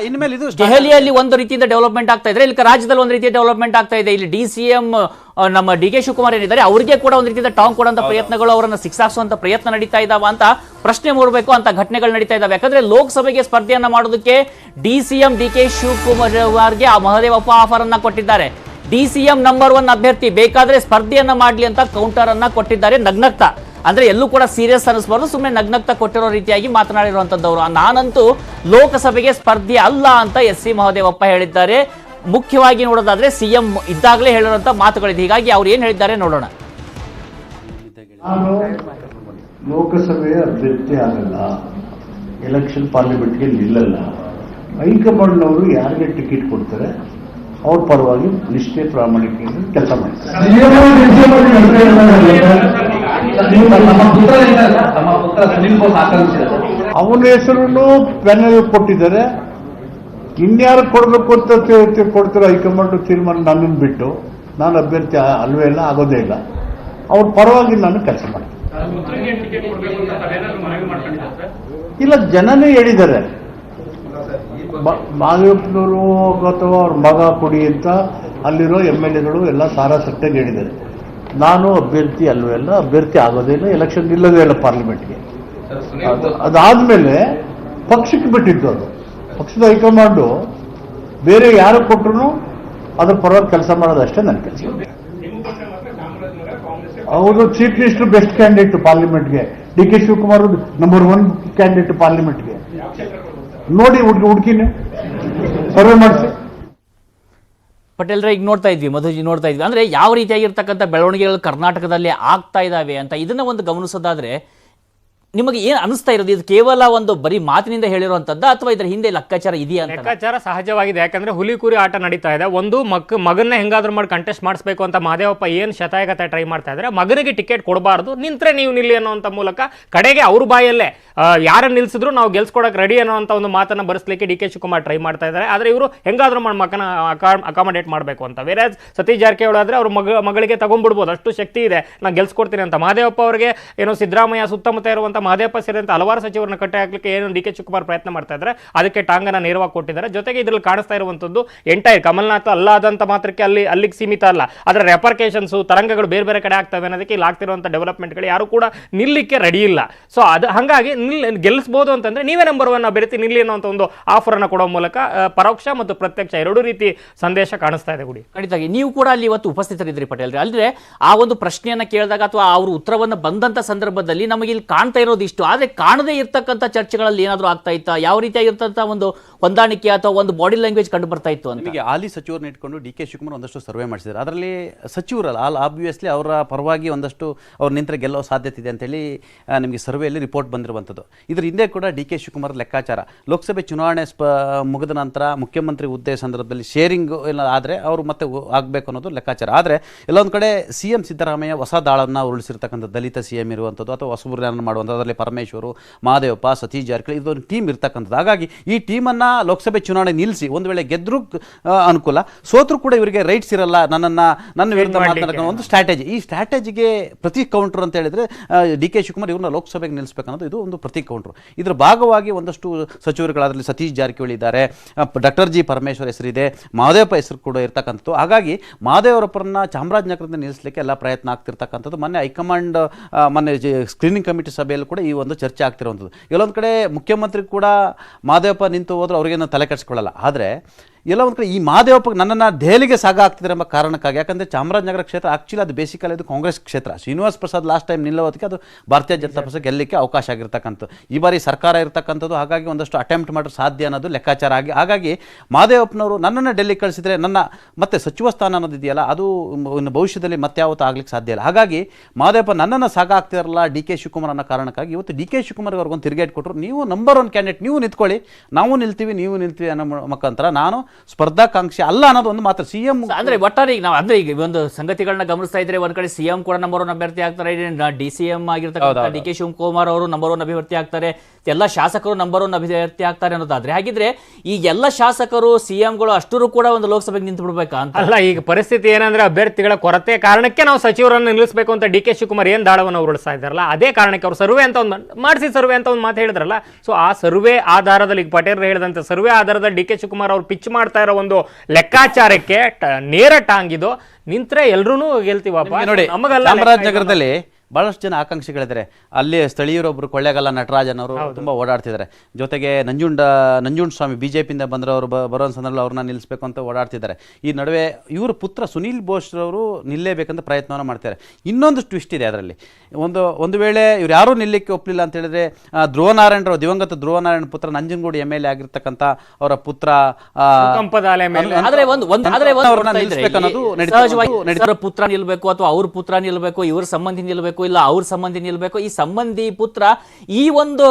ಇನ್ಮೇಲೆ ಇದು ದೆಹಲಿಯಲ್ಲಿ ಒಂದು ರೀತಿಯಿಂದ ಡೆವಲಪ್ಮೆಂಟ್ ಆಗ್ತಾ ಇದ್ರೆ ಇಲ್ಲಿ ರಾಜ್ಯದಲ್ಲಿ ಒಂದು ರೀತಿಯ ಡೆವಲಪ್ಮೆಂಟ್ ಆಗ್ತಾ ಇದೆ. ಇಲ್ಲಿ ಡಿ ಸಿ ಎಂ ನಮ್ಮ ಡಿ ಕೆ ಶಿವಕುಮಾರ್ ಏನಿದ್ದಾರೆ ಅವರಿಗೆ ಕೂಡ ಒಂದು ರೀತಿಯಿಂದ ಟಾಂಗ್ ಕೊಡುವಂತ ಪ್ರಯತ್ನಗಳು ಅವರನ್ನು ಸಿಕ್ಸಾಕ್ಸುವಂತ ಪ್ರಯತ್ನ ನಡೀತಾ ಇದ್ದಾವ ಅಂತ ಪ್ರಶ್ನೆ ಮೂಡಬೇಕು ಅಂತ ಘಟನೆಗಳು ನಡೀತಾ ಇದ್ದಾವೆ ಯಾಕಂದ್ರೆ ಲೋಕಸಭೆಗೆ ಸ್ಪರ್ಧೆಯನ್ನ ಮಾಡೋದಕ್ಕೆ D C M D K Shivakumar ಅವರಿಗೆ ಆ ಮಹದೇವಪ್ಪ ಆಫರ್ ಅನ್ನ ಕೊಟ್ಟಿದ್ದಾರೆ. D C M number one ಅಭ್ಯರ್ಥಿ ಬೇಕಾದ್ರೆ ಸ್ಪರ್ಧೆಯನ್ನ ಮಾಡ್ಲಿ ಅಂತ ಕೌಂಟರ್ ಅನ್ನ ಕೊಟ್ಟಿದ್ದಾರೆ ನಗ್ನಗ್ತಾ. ಅಂದ್ರೆ ಎಲ್ಲೂ ಕೂಡ ಸೀರಿಯಸ್ ಅನಿಸ್ಬಾರ್ದು ಸುಮ್ಮನೆ ನಗ್ನಗ್ತಾ ಕೊಟ್ಟಿರೋ ರೀತಿಯಾಗಿ ಮಾತನಾಡಿರುವಂತದ್ದವರು. ನಾನಂತೂ ಲೋಕಸಭೆಗೆ ಸ್ಪರ್ಧೆ ಅಲ್ಲ ಅಂತ ಎಸ್ ಸಿ ಮಹದೇವಪ್ಪ ಹೇಳಿದ್ದಾರೆ. ಮುಖ್ಯವಾಗಿ ನೋಡೋದಾದ್ರೆ ಸಿಎಂ ಇದ್ದಾಗಲೇ ಹೇಳಿರುವಂತ ಮಾತುಗಳಿದೆ. ಹೀಗಾಗಿ ಅವ್ರು ಏನ್ ಹೇಳಿದ್ದಾರೆ ನೋಡೋಣ. ಲೋಕಸಭೆಯ ಅಭ್ಯರ್ಥಿ ಆಗಲ್ಲ ಎಲೆಕ್ಷನ್ ಪಾರ್ಲಿಮೆಂಟ್ಗೆ ನಿಲ್ಲಲ್ಲ. ಹೈಕಮಾಂಡ್ನವರು ಯಾರಿಗೆ ಟಿಕೆಟ್ ಕೊಡ್ತಾರೆ ಅವ್ರ ಪರವಾಗಿ ನಿಷ್ಠೆ ಪ್ರಾಮಾಣಿಕೆಯಿಂದ ಕೆಲಸ ಮಾಡ್ತಾರೆ. ಅವನ ಹೆಸರನ್ನು ಪ್ಯಾನಲ್ ಕೊಟ್ಟಿದ್ದಾರೆ. ಇನ್ಯಾರು ಕೊಡಬೇಕು ಅಂತ ಕೊಡ್ತಾರೆ ಹೈಕಮಾಂಡ್ ತೀರ್ಮಾನ ನನ್ನನ್ನು ಬಿಟ್ಟು ನಾನು ಅಭ್ಯರ್ಥಿ ಅಲ್ವೇ ಇಲ್ಲ ಆಗೋದೇ ಇಲ್ಲ. ಅವ್ರ ಪರವಾಗಿ ನಾನು ಕೆಲಸ ಮಾಡ್ತೀನಿ. ಇಲ್ಲ, ಜನನೇ ಹೇಳಿದ್ದಾರೆ. ಮಾದೇವಪ್ಪನವರು ಅಥವಾ ಅವ್ರ ಮಗ ಕೊಡಿ ಅಂತ ಅಲ್ಲಿರೋ ಎಂ ಎಲ್ ಎಗಳು ಎಲ್ಲ ಸಾರಾಸಟ್ಟಾಗಿ ಹೇಳಿದ್ದಾರೆ. ನಾನು ಅಭ್ಯರ್ಥಿ ಅಲ್ವೇ ಅಭ್ಯರ್ಥಿ ಆಗೋದೇ ಇಲ್ಲ, ಎಲೆಕ್ಷನ್ ಇಲ್ಲದೇ ಇಲ್ಲ ಪಾರ್ಲಿಮೆಂಟ್ಗೆ. ಅದು, ಅದಾದ್ಮೇಲೆ ಪಕ್ಷಕ್ಕೆ ಬಿಟ್ಟಿದ್ದು ಅದು. ಪಕ್ಷದ ಹೈಕಮಾಂಡು ಬೇರೆ ಯಾರು ಕೊಟ್ಟರು ಅದ್ರ ಪರವಾಗಿ ಕೆಲಸ ಮಾಡೋದಷ್ಟೇ ನನ್ನ ಕೆಲಸ. ಅವರು chief minister best candidate ಪಾರ್ಲಿಮೆಂಟ್ಗೆ. D K Shivakumar number one candidate ಪಾರ್ಲಿಮೆಂಟ್ಗೆ. ನೋಡಿ ಹುಡುಗಿ ಹುಡುಕಿನಿ ಸರ್ವೆ ಮಾಡಿಸಿ. ಪಟೇಲ್ರೆ, ಈಗ ನೋಡ್ತಾ ಇದ್ವಿ, ಮಧುಜಿ ನೋಡ್ತಾ ಇದ್ವಿ. ಅಂದ್ರೆ ಯಾವ ರೀತಿಯಾಗಿರ್ತಕ್ಕಂಥ ಬೆಳವಣಿಗೆಗಳು ಕರ್ನಾಟಕದಲ್ಲಿ ಆಗ್ತಾ ಇದಾವೆ ಅಂತ ಇದನ್ನ ಒಂದು ಗಮನಿಸೋದಾದ್ರೆ ನಿಮಗೆ ಏನು ಅನಿಸ್ತಾ ಇರೋದು? ಇದು ಕೇವಲ ಒಂದು ಬರೀ ಮಾತಿನಿಂದ ಹೇಳಿರುವಂತದ್ದ? ಅಥವಾ ಇದರ ಹಿಂದೆ ಲೆಕ್ಕಾಚಾರ ಇದೆಯಾ ಲೆಕ್ಕಾಚಾರ ಸಹಜವಾಗಿದೆ. ಯಾಕಂದ್ರೆ ಹುಲಿ ಕುರಿ ಆಟ ನಡೀತಾ ಇದೆ. ಒಂದು ಮಕ್ ಮಗನ್ನ ಹೆಂಗಾದ್ರೂ ಮಾಡಿ ಕಂಟೆಸ್ಟ್ ಮಾಡಿಸ್ಬೇಕು ಅಂತ ಮಾದೇವಪ್ಪ ಏನು ಶತಾಯಗತ ಟ್ರೈ ಮಾಡ್ತಾ ಇದ್ರೆ? ಮಗನಿಗೆ ಟಿಕೆಟ್ ಕೊಡಬಾರ್ದು. ನಿಂತ್ರೆ ನೀವು ನಿಲ್ಲಿ ಅನ್ನೋಂಥ ಮೂಲಕ ಕಡೆಗೆ ಅವ್ರ ಬಾಯಲ್ಲೇ ಯಾರನ್ನ ನಿಲ್ಸಿದ್ರು ನಾವು ಗೆಲ್ಸ್ಕೊಡಕ್ಕೆ ರೆಡಿ ಅನ್ನೋಂಥ ಒಂದು ಮಾತನ್ನ ಬರೆಸ್ಲಿಕ್ಕೆ ಡಿ ಕೆ ಶಿವಕುಮಾರ್ ಟ್ರೈ ಮಾಡ್ತಾ ಇದ್ದಾರೆ ಆದರೆ ಇವರು ಹೆಂಗಾದ್ರೂ ಮಾಡಿ ಮಕ್ಕನ ಅಕಾಮಡೇಟ್ ಮಾಡಬೇಕು ಅಂತ. ಬೇರೆ ಸತೀಶ್ ಜಾರಕಿಹೊಳಿ ಆದ್ರೆ ಅವ್ರ ಮಗ, ಮಗಳಿಗೆ ತಗೊಂಡ್ಬಿಡ್ಬೋದು. ಅಷ್ಟು ಶಕ್ತಿ ಇದೆ. ನಾನು ಗೆಲ್ಸ್ಕೊಡ್ತೀನಿ ಅಂತ. ಮಹದೇವಪ್ಪ ಅವರಿಗೆ ಏನೋ ಸಿದ್ದರಾಮಯ್ಯ ಸುತ್ತಮುತ್ತ ಇರುವಂಥ ಮಹದೇವಪ್ಪ ಸೇರಿದಂತೆ ಹಲವಾರು ಸಚಿವರನ್ನ ಕಟ್ಟೆ ಹಾಕ್ಲಿಕ್ಕೆ ಏನು ಡಿ ಕೆ ಶಿವಕುಮಾರ್ ಪ್ರಯತ್ನ ಮಾಡ್ತಾ ಇದ್ದಾರೆ. ಅದಕ್ಕೆ ಟಾಂಗನ ನೇರವಾಗಿ ಕೊಟ್ಟಿದ್ದಾರೆ. ಜೊತೆಗೆ ಇದರಲ್ಲಿ ಕಾಣಿಸ್ತಾ ಇರುವಂಥದ್ದು ಎಂಟೈರ್ ಕಮಲ್ನಾಥ್ ಅಲ್ಲಾದಂಥ ಮಾತ್ರಕ್ಕೆ ಅಲ್ಲಿ, ಅಲ್ಲಿಗೆ ಸೀಮಿತ ಅಲ್ಲ. ಅದರ ರೆಪರ್ಕೇಶನ್ಸು ತರಂಗಗಳು ಬೇರೆ ಬೇರೆ ಕಡೆ ಆಗ್ತವೆ ಅನ್ನೋದಕ್ಕೆ ಇಲ್ಲಿ ಆಗ್ತಿರುವಂಥ ಡೆವಲಪ್ಮೆಂಟ್ಗಳು ಯಾರು ಕೂಡ ನಿಲ್ಲಿಕ್ಕೆ ರೆಡಿ ಇಲ್ಲ. ಸೊ ಅದು ಹಾಗಾಗಿ ನಿಲ್, ಗೆಲ್ಲಿಸ್ಬೋದು ಅಂತಂದ್ರೆ ನೀವೇ ನಂಬರ್ ಒನ್ ಅಭ್ಯರ್ಥಿ ನಿಲ್ಲಿ ಅನ್ನೋಂಥ ಒಂದು ಆಫರ್ ಅನ್ನು ಕೊಡೋ ಮೂಲಕ ಪರೋಕ್ಷ ಮತ್ತು ಪ್ರತ್ಯಕ್ಷ ಎರಡೂ ರೀತಿ ಸಂದೇಶ ಕಾಣಿಸ್ತಾ ಇದೆ ಗುಡಿ. ಖಂಡಿತವಾಗಿ ನೀವು ಕೂಡ ಅಲ್ಲಿ ಇವತ್ತು ಉಪಸ್ಥಿತರಿದ್ರಿ ಪಟೇಲ್ ಅಂದ್ರೆ ಆ ಒಂದು ಪ್ರಶ್ನೆಯನ್ನ ಕೇಳಿದಾಗ ಅಥವಾ ಅವರು ಉತ್ತರವನ್ನು ಬಂದಂತ ಸಂದರ್ಭದಲ್ಲಿ ನಮಗೆ ಇಲ್ಲಿ ಕಾಣ್ತಾ ಇರೋದು ಇಷ್ಟು. ಆದರೆ ಕಾಣದೇ ಇರ್ತಕ್ಕಂಥ ಚರ್ಚೆಗಳಲ್ಲಿ ಏನಾದರೂ ಆಗ್ತಾ ಇತ್ತಾ? ಯಾವ ರೀತಿಯಾಗಿರ್ತಂಥ ಒಂದು ಹೊಂದಾಣಿಕೆ ಅಥವಾ ಒಂದು ಬಾಡಿ ಲ್ಯಾಂಗ್ವೇಜ್ ಕಂಡು ಬರ್ತಾ ಇತ್ತು ಅಂತ? ನಿಮಗೆ ಹಾಲಿ ಸಚಿವರನ್ನ ಇಟ್ಕೊಂಡು ಡಿ ಕೆ ಶಿವಕುಮಾರ್ ಒಂದಷ್ಟು ಸರ್ವೆ ಮಾಡಿಸಿದ್ದಾರೆ. ಅದರಲ್ಲಿ ಸಚಿವರಲ್ಲ ಆಲ್ ಆಬ್ವಿಯಸ್ಲಿ ಅವರ ಪರವಾಗಿ ಒಂದಷ್ಟು ಅವ್ರು ನಿಂತರೆ ಗೆಲ್ಲೋ ಸಾಧ್ಯತೆ ಇದೆ ಅಂತೇಳಿ ನಿಮಗೆ ಸರ್ವೆಯಲ್ಲಿ ರಿಪೋರ್ಟ್ ಬಂದಿರುವಂಥದ್ದು. ಇದ್ರ ಹಿಂದೆ ಕೂಡ ಡಿ ಕೆ ಶಿವಕುಮಾರ್ ಲೆಕ್ಕಾಚಾರ. ಲೋಕಸಭೆ ಚುನಾವಣೆ ಸ್ಪ, ಮುಗಿದ ನಂತರ ಮುಖ್ಯಮಂತ್ರಿ ಹುದ್ದೆ ಸಂದರ್ಭದಲ್ಲಿ ಶೇರಿಂಗ್ ಆದರೆ ಅವರು ಮತ್ತೆ ಆಗಬೇಕು ಅನ್ನೋದು ಲೆಕ್ಕಾಚಾರ. ಆದರೆ ಎಲ್ಲೊಂದು ಕಡೆ ಸಿ ಎಂ ಸಿದ್ದರಾಮಯ್ಯ ಹೊಸ ದಾಳನ್ನು ಉರುಳಿಸಿರ್ತಕ್ಕಂಥ ದಲಿತ ಸಿ ಎಂ ಇರುವಂಥದ್ದು ಅಥವಾ ಹೊಸಬುರ್ಯಾನ ಮಾಡುವಂಥದ್ದು ಅದರಲ್ಲಿ ಪರಮೇಶ್ವರು ಮಹಾದೇವಪ್ಪ ಸತೀಶ್ ಜಾರಕಿಹೊಳಿ ಇದೊಂದು ಟೀಮ್ ಇರ್ತಕ್ಕಂಥದ್ದು. ಹಾಗಾಗಿ ಈ ಟೀಮನ್ನು ಲೋಕಸಭೆ ಚುನಾವಣೆ ನಿಲ್ಲಿಸಿ ಒಂದು ವೇಳೆ ಗೆದ್ದರೂ ಅನುಕೂಲ. ಸೋತ್ರ ಕೂಡ ಇವರಿಗೆ ರೈಟ್ಸ್ ಇರಲ್ಲ. ನನ್ನನ್ನು ನನ್ನ ವಿರುದ್ಧ ಮಾತನಾಡೋ ಒಂದು ಸ್ಟ್ರಾಟಜಿ ಈ ಸ್ಟ್ರಾಟಜಿಗೆ ಪ್ರತಿ ಕೌಂಟ್ರ್ ಅಂತ ಹೇಳಿದ್ರೆ ಡಿ ಕೆ ಶಿವಕುಮಾರ್ ಇವ್ರನ್ನ ಲೋಕಸಭೆಗೆ ನಿಲ್ಲಿಸಬೇಕನ್ನೋದು ಇದು ಒಂದು ಪ್ರತಿ ಕೌಂಟ್ರು ಇದರ ಭಾಗವಾಗಿ ಒಂದಷ್ಟು ಸಚಿವರುಗಳಾದ್ರಲ್ಲಿ ಸತೀಶ್ ಜಾರಕಿಹೊಳಿ ಇದ್ದಾರೆ. ಡಾಕ್ಟರ್ ಜಿ ಪರಮೇಶ್ವರ್ ಹೆಸರಿದೆ. ಮಹದೇವಪ್ಪ ಹೆಸರು ಕೂಡ ಇರ್ತಕ್ಕಂಥದ್ದು. ಹಾಗಾಗಿ ಮಹಾದೇವರಪ್ಪರನ್ನ ಚಾಮರಾಜನಗರದಿಂದ ನಿಲ್ಲಿಸಲಿಕ್ಕೆ ಎಲ್ಲ ಪ್ರಯತ್ನ ಆಗ್ತಿರ್ತಕ್ಕಂಥದ್ದು. ಮೊನ್ನೆ ಹೈಕಮಾಂಡ್ ಮೊನ್ನೆ ಸ್ಕ್ರೀನಿಂಗ್ ಕಮಿಟಿ ಸಭೆಯಲ್ಲಿ ಕೂಡ ಈ ಒಂದು ಚರ್ಚೆ ಆಗ್ತಿರುವಂಥದ್ದು. ಕೆಲವೊಂದು ಕಡೆ ಮುಖ್ಯಮಂತ್ರಿ ಕೂಡ ಮಾದೇವಪ್ಪ ನಿಂತು ಹೋದ್ರೆ ಅವ್ರಿಗೇನು ತಲೆ ಕೆಡಿಸ್ಕೊಳ್ಳಲ್ಲ. ಆದರೆ ಎಲ್ಲ ಒಂದು ಕಡೆ ಈ ಮಹಾದೇವಪ್ಪ ನನ್ನನ್ನು ದೆಹಲಿಗೆ ಸಾಗ ಆಗ್ತಿದ್ದಾರೆ ಎಂಬ ಕಾರಣಕ್ಕಾಗಿ. ಯಾಕಂದರೆ ಚಾಮರಾಜನಗರ ಕ್ಷೇತ್ರ ಆ್ಯಕ್ಚುಲಿ ಅದು ಬೇಸಿಕಲಿ ಅದು ಕಾಂಗ್ರೆಸ್ ಕ್ಷೇತ್ರ. ಶ್ರೀನಿವಾಸ್ ಪ್ರಸಾದ್ ಲಾಸ್ಟ್ ಟೈಮ್ ನಿಲ್ಲೋದಕ್ಕೆ ಅದು ಭಾರತೀಯ ಜನತಾ ಪಕ್ಷ ಗೆಲ್ಲಲಿಕ್ಕೆ ಅವಕಾಶ ಆಗಿರ್ತಕ್ಕಂಥದ್ದು. ಈ ಬಾರಿ ಸರ್ಕಾರ ಇರತಕ್ಕಂಥದ್ದು ಹಾಗಾಗಿ ಒಂದಷ್ಟು ಅಟೆಂಪ್ಟ್ ಮಾಡೋದು ಸಾಧ್ಯ ಅನ್ನೋದು ಲೆಕ್ಕಾಚಾರ ಆಗಿ ಹಾಗಾಗಿ ಮಹಾದೇವಪ್ಪನವರು ನನ್ನನ್ನು ಡೆಲ್ಲಿ ಕಳಿಸಿದ್ರೆ ನನ್ನ ಮತ್ತೆ ಸಚಿವ ಸ್ಥಾನ ಅನ್ನೋದು ಇದೆಯಲ್ಲ ಅದು ಇನ್ನು ಭವಿಷ್ಯದಲ್ಲಿ ಮತ್ತೆ ಯಾವತ್ತೂ ಆಗ್ಲಿಕ್ಕೆ ಸಾಧ್ಯ ಇಲ್ಲ. ಹಾಗಾಗಿ ಮಹಾದೇವಪ್ಪ ನನ್ನನ್ನು ಸಾಗ ಆಗ್ತಿರಲ್ಲ ಡಿ ಕೆ ಶಿವಕುಮಾರ್ ಅನ್ನೋ ಕಾರಣಕ್ಕಾಗಿ ಇವತ್ತು ಡಿ ಕೆ ಶಿವಕುಮಾರ್ ಅವ್ರಿಗೊಂದು ತಿರುಗೇಟ್ ಕೊಟ್ಟರು ನೀವು ನಂಬರ್ ಒನ್ ಕ್ಯಾಂಡಿಡೇಟ್ ನೀವು ನಿಂತ್ಕೊಳ್ಳಿ. ನಾವು ನಿಲ್ತೀವಿ ನೀವು ನಿಲ್ತೀವಿ ಅನ್ನೋ ಮುಖಾಂತರ ನಾನು ಸ್ಪರ್ಧಾಕಾಂಕ್ಷಿ ಅಲ್ಲ ಅನ್ನೋದು ಒಂದು ಮಾತ್ರ. ಸಿ ಎಂ ಅಂದ್ರೆ ಒಟ್ಟಾರೆ ಈಗ ನಾವು ಅಂದ್ರೆ ಈಗ ಒಂದು ಸಂಗತಿಗಳನ್ನ ಗಮನಿಸ್ತಾ ಇದ್ರೆ ಒಂದ್ ಕಡೆ ಸಿಎಂ ಕೂಡ ನಂಬರ್ ಒನ್ ಅಭ್ಯರ್ಥಿ ಆಗ್ತಾರೆ. ಡಿ ಸಿ ಎಂ ಆಗಿರ್ತಕ್ಕಂಥ ಡಿ ಕೆ ಶಿವಕುಮಾರ್ ಅವರು ನಂಬರ್ ಒನ್ ಅಭ್ಯರ್ಥಿ ಆಗ್ತಾರೆ. ಎಲ್ಲ ಶಾಸಕರು ನಂಬರ್ ಒನ್ ಅಭ್ಯರ್ಥಿ ಆಗ್ತಾರೆ ಅನ್ನೋದಾದ್ರೆ. ಹಾಗಿದ್ರೆ ಈ ಎಲ್ಲ ಶಾಸಕರು ಸಿಎಂಗಳು ಅಷ್ಟರು ಕೂಡ ಒಂದು ಲೋಕಸಭೆಗೆ ನಿಂತು ಬಿಡ್ಬೇಕಾ ಅಂತ? ಅಲ್ಲ ಈಗ ಪರಿಸ್ಥಿತಿ ಏನಂದ್ರೆ ಅಭ್ಯರ್ಥಿಗಳ ಕೊರತೆ ಕಾರಣಕ್ಕೆ ನಾವು ಸಚಿವರನ್ನು ನಿಲ್ಲಿಸಬೇಕು ಅಂತ ಡಿ ಕೆ ಶಿವಕುಮಾರ್ ಏನ್ ದಾಳವನ್ನು ಉರುಳಿಸ್ತಾ ಇದ್ದಾರಲ್ಲ ಅದೇ ಕಾರಣಕ್ಕೆ ಅವರು ಸರ್ವೆ ಅಂತ ಒಂದು ಮಾಡಿಸಿ ಸರ್ವೆ ಅಂತ ಒಂದು ಮಾತು ಹೇಳಿದ್ರಲ್ಲ. ಸೊ ಆ ಸರ್ವೆ ಆಧಾರದಲ್ಲಿ ಈಗ ಪಟೇಲ್ ಹೇಳಿದಂತೆ ಸರ್ವೆ ಆಧಾರದಲ್ಲಿ ಡಿ ಕೆ ಶಿವಕುಮಾರ್ ಅವರು ಪಿಚ್ ಮಾಡ್ತಾ ಇರೋ ಒಂದು ಲೆಕ್ಕಾಚಾರಕ್ಕೆ ನೇರ ಟಾಂಗಿದು ನಿಂತ್ರೆ ಎಲ್ರೂ ಗೆಲ್ತೀವಪ್ಪ ನೋಡಿ ನಮಗಲ್ಲ ಚಾಮರಾಜನಗರದಲ್ಲಿ ಬಹಳಷ್ಟು ಜನ ಆಕಾಂಕ್ಷಿಗಳಿದ್ದಾರೆ. ಅಲ್ಲಿ ಸ್ಥಳೀಯರೊಬ್ಬರು ಕೊಳ್ಳೇಗಾಲ ನಟರಾಜನ್ ಅವರು ತುಂಬಾ ಓಡಾಡ್ತಿದ್ದಾರೆ. ಜೊತೆಗೆ ನಂಜುಂಡ ನಂಜುಂಡ ಸ್ವಾಮಿ ಬಿಜೆಪಿಯಿಂದ ಬಂದವರು ಬರೋ ಸಂದರ್ಭದಲ್ಲಿ ಅವ್ರನ್ನ ನಿಲ್ಲಿಸಬೇಕು ಅಂತ ಓಡಾಡ್ತಿದ್ದಾರೆ. ಈ ನಡುವೆ ಇವರು ಪುತ್ರ ಸುನೀಲ್ ಬೋಸ್ ಅವರು ನಿಲ್ಲೇಬೇಕಂತ ಪ್ರಯತ್ನವನ್ನು ಮಾಡ್ತಾರೆ ಇನ್ನೊಂದು ಟ್ವಿಸ್ಟ್ ಇದೆ ಅದರಲ್ಲಿ. ಒಂದು ಒಂದು ವೇಳೆ ಇವ್ರು ಯಾರೂ ನಿಲ್ಲಕ್ಕೆ ಒಪ್ಪಲಿಲ್ಲ ಅಂತ ಹೇಳಿದ್ರೆ ಧ್ರುವನಾರಾಯಣರಾವ್ ದಿವಂಗತ ಧ್ರುವನಾರಾಯಣ ಪುತ್ರ ನಂಜನಗೂಡು ಎಂ ಎಲ್ ಎ ಆಗಿರ್ತಕ್ಕಂಥ ಅವರ ಪುತ್ರ ಪುತ್ರ ನಿಲ್ಬೇಕು ಅಥವಾ ಅವ್ರ ಪುತ್ರ ನಿಲ್ಬೇಕು ಇವ್ರ ಸಂಬಂಧಿ ನಿಲ್ಬೇಕು ಇಲ್ಲ ಅವ್ರ ಸಂಬಂಧಿ ನಿಲ್ಬೇಕು? ಈ ಸಂಬಂಧಿ ಪುತ್ರ ಈ ಒಂದು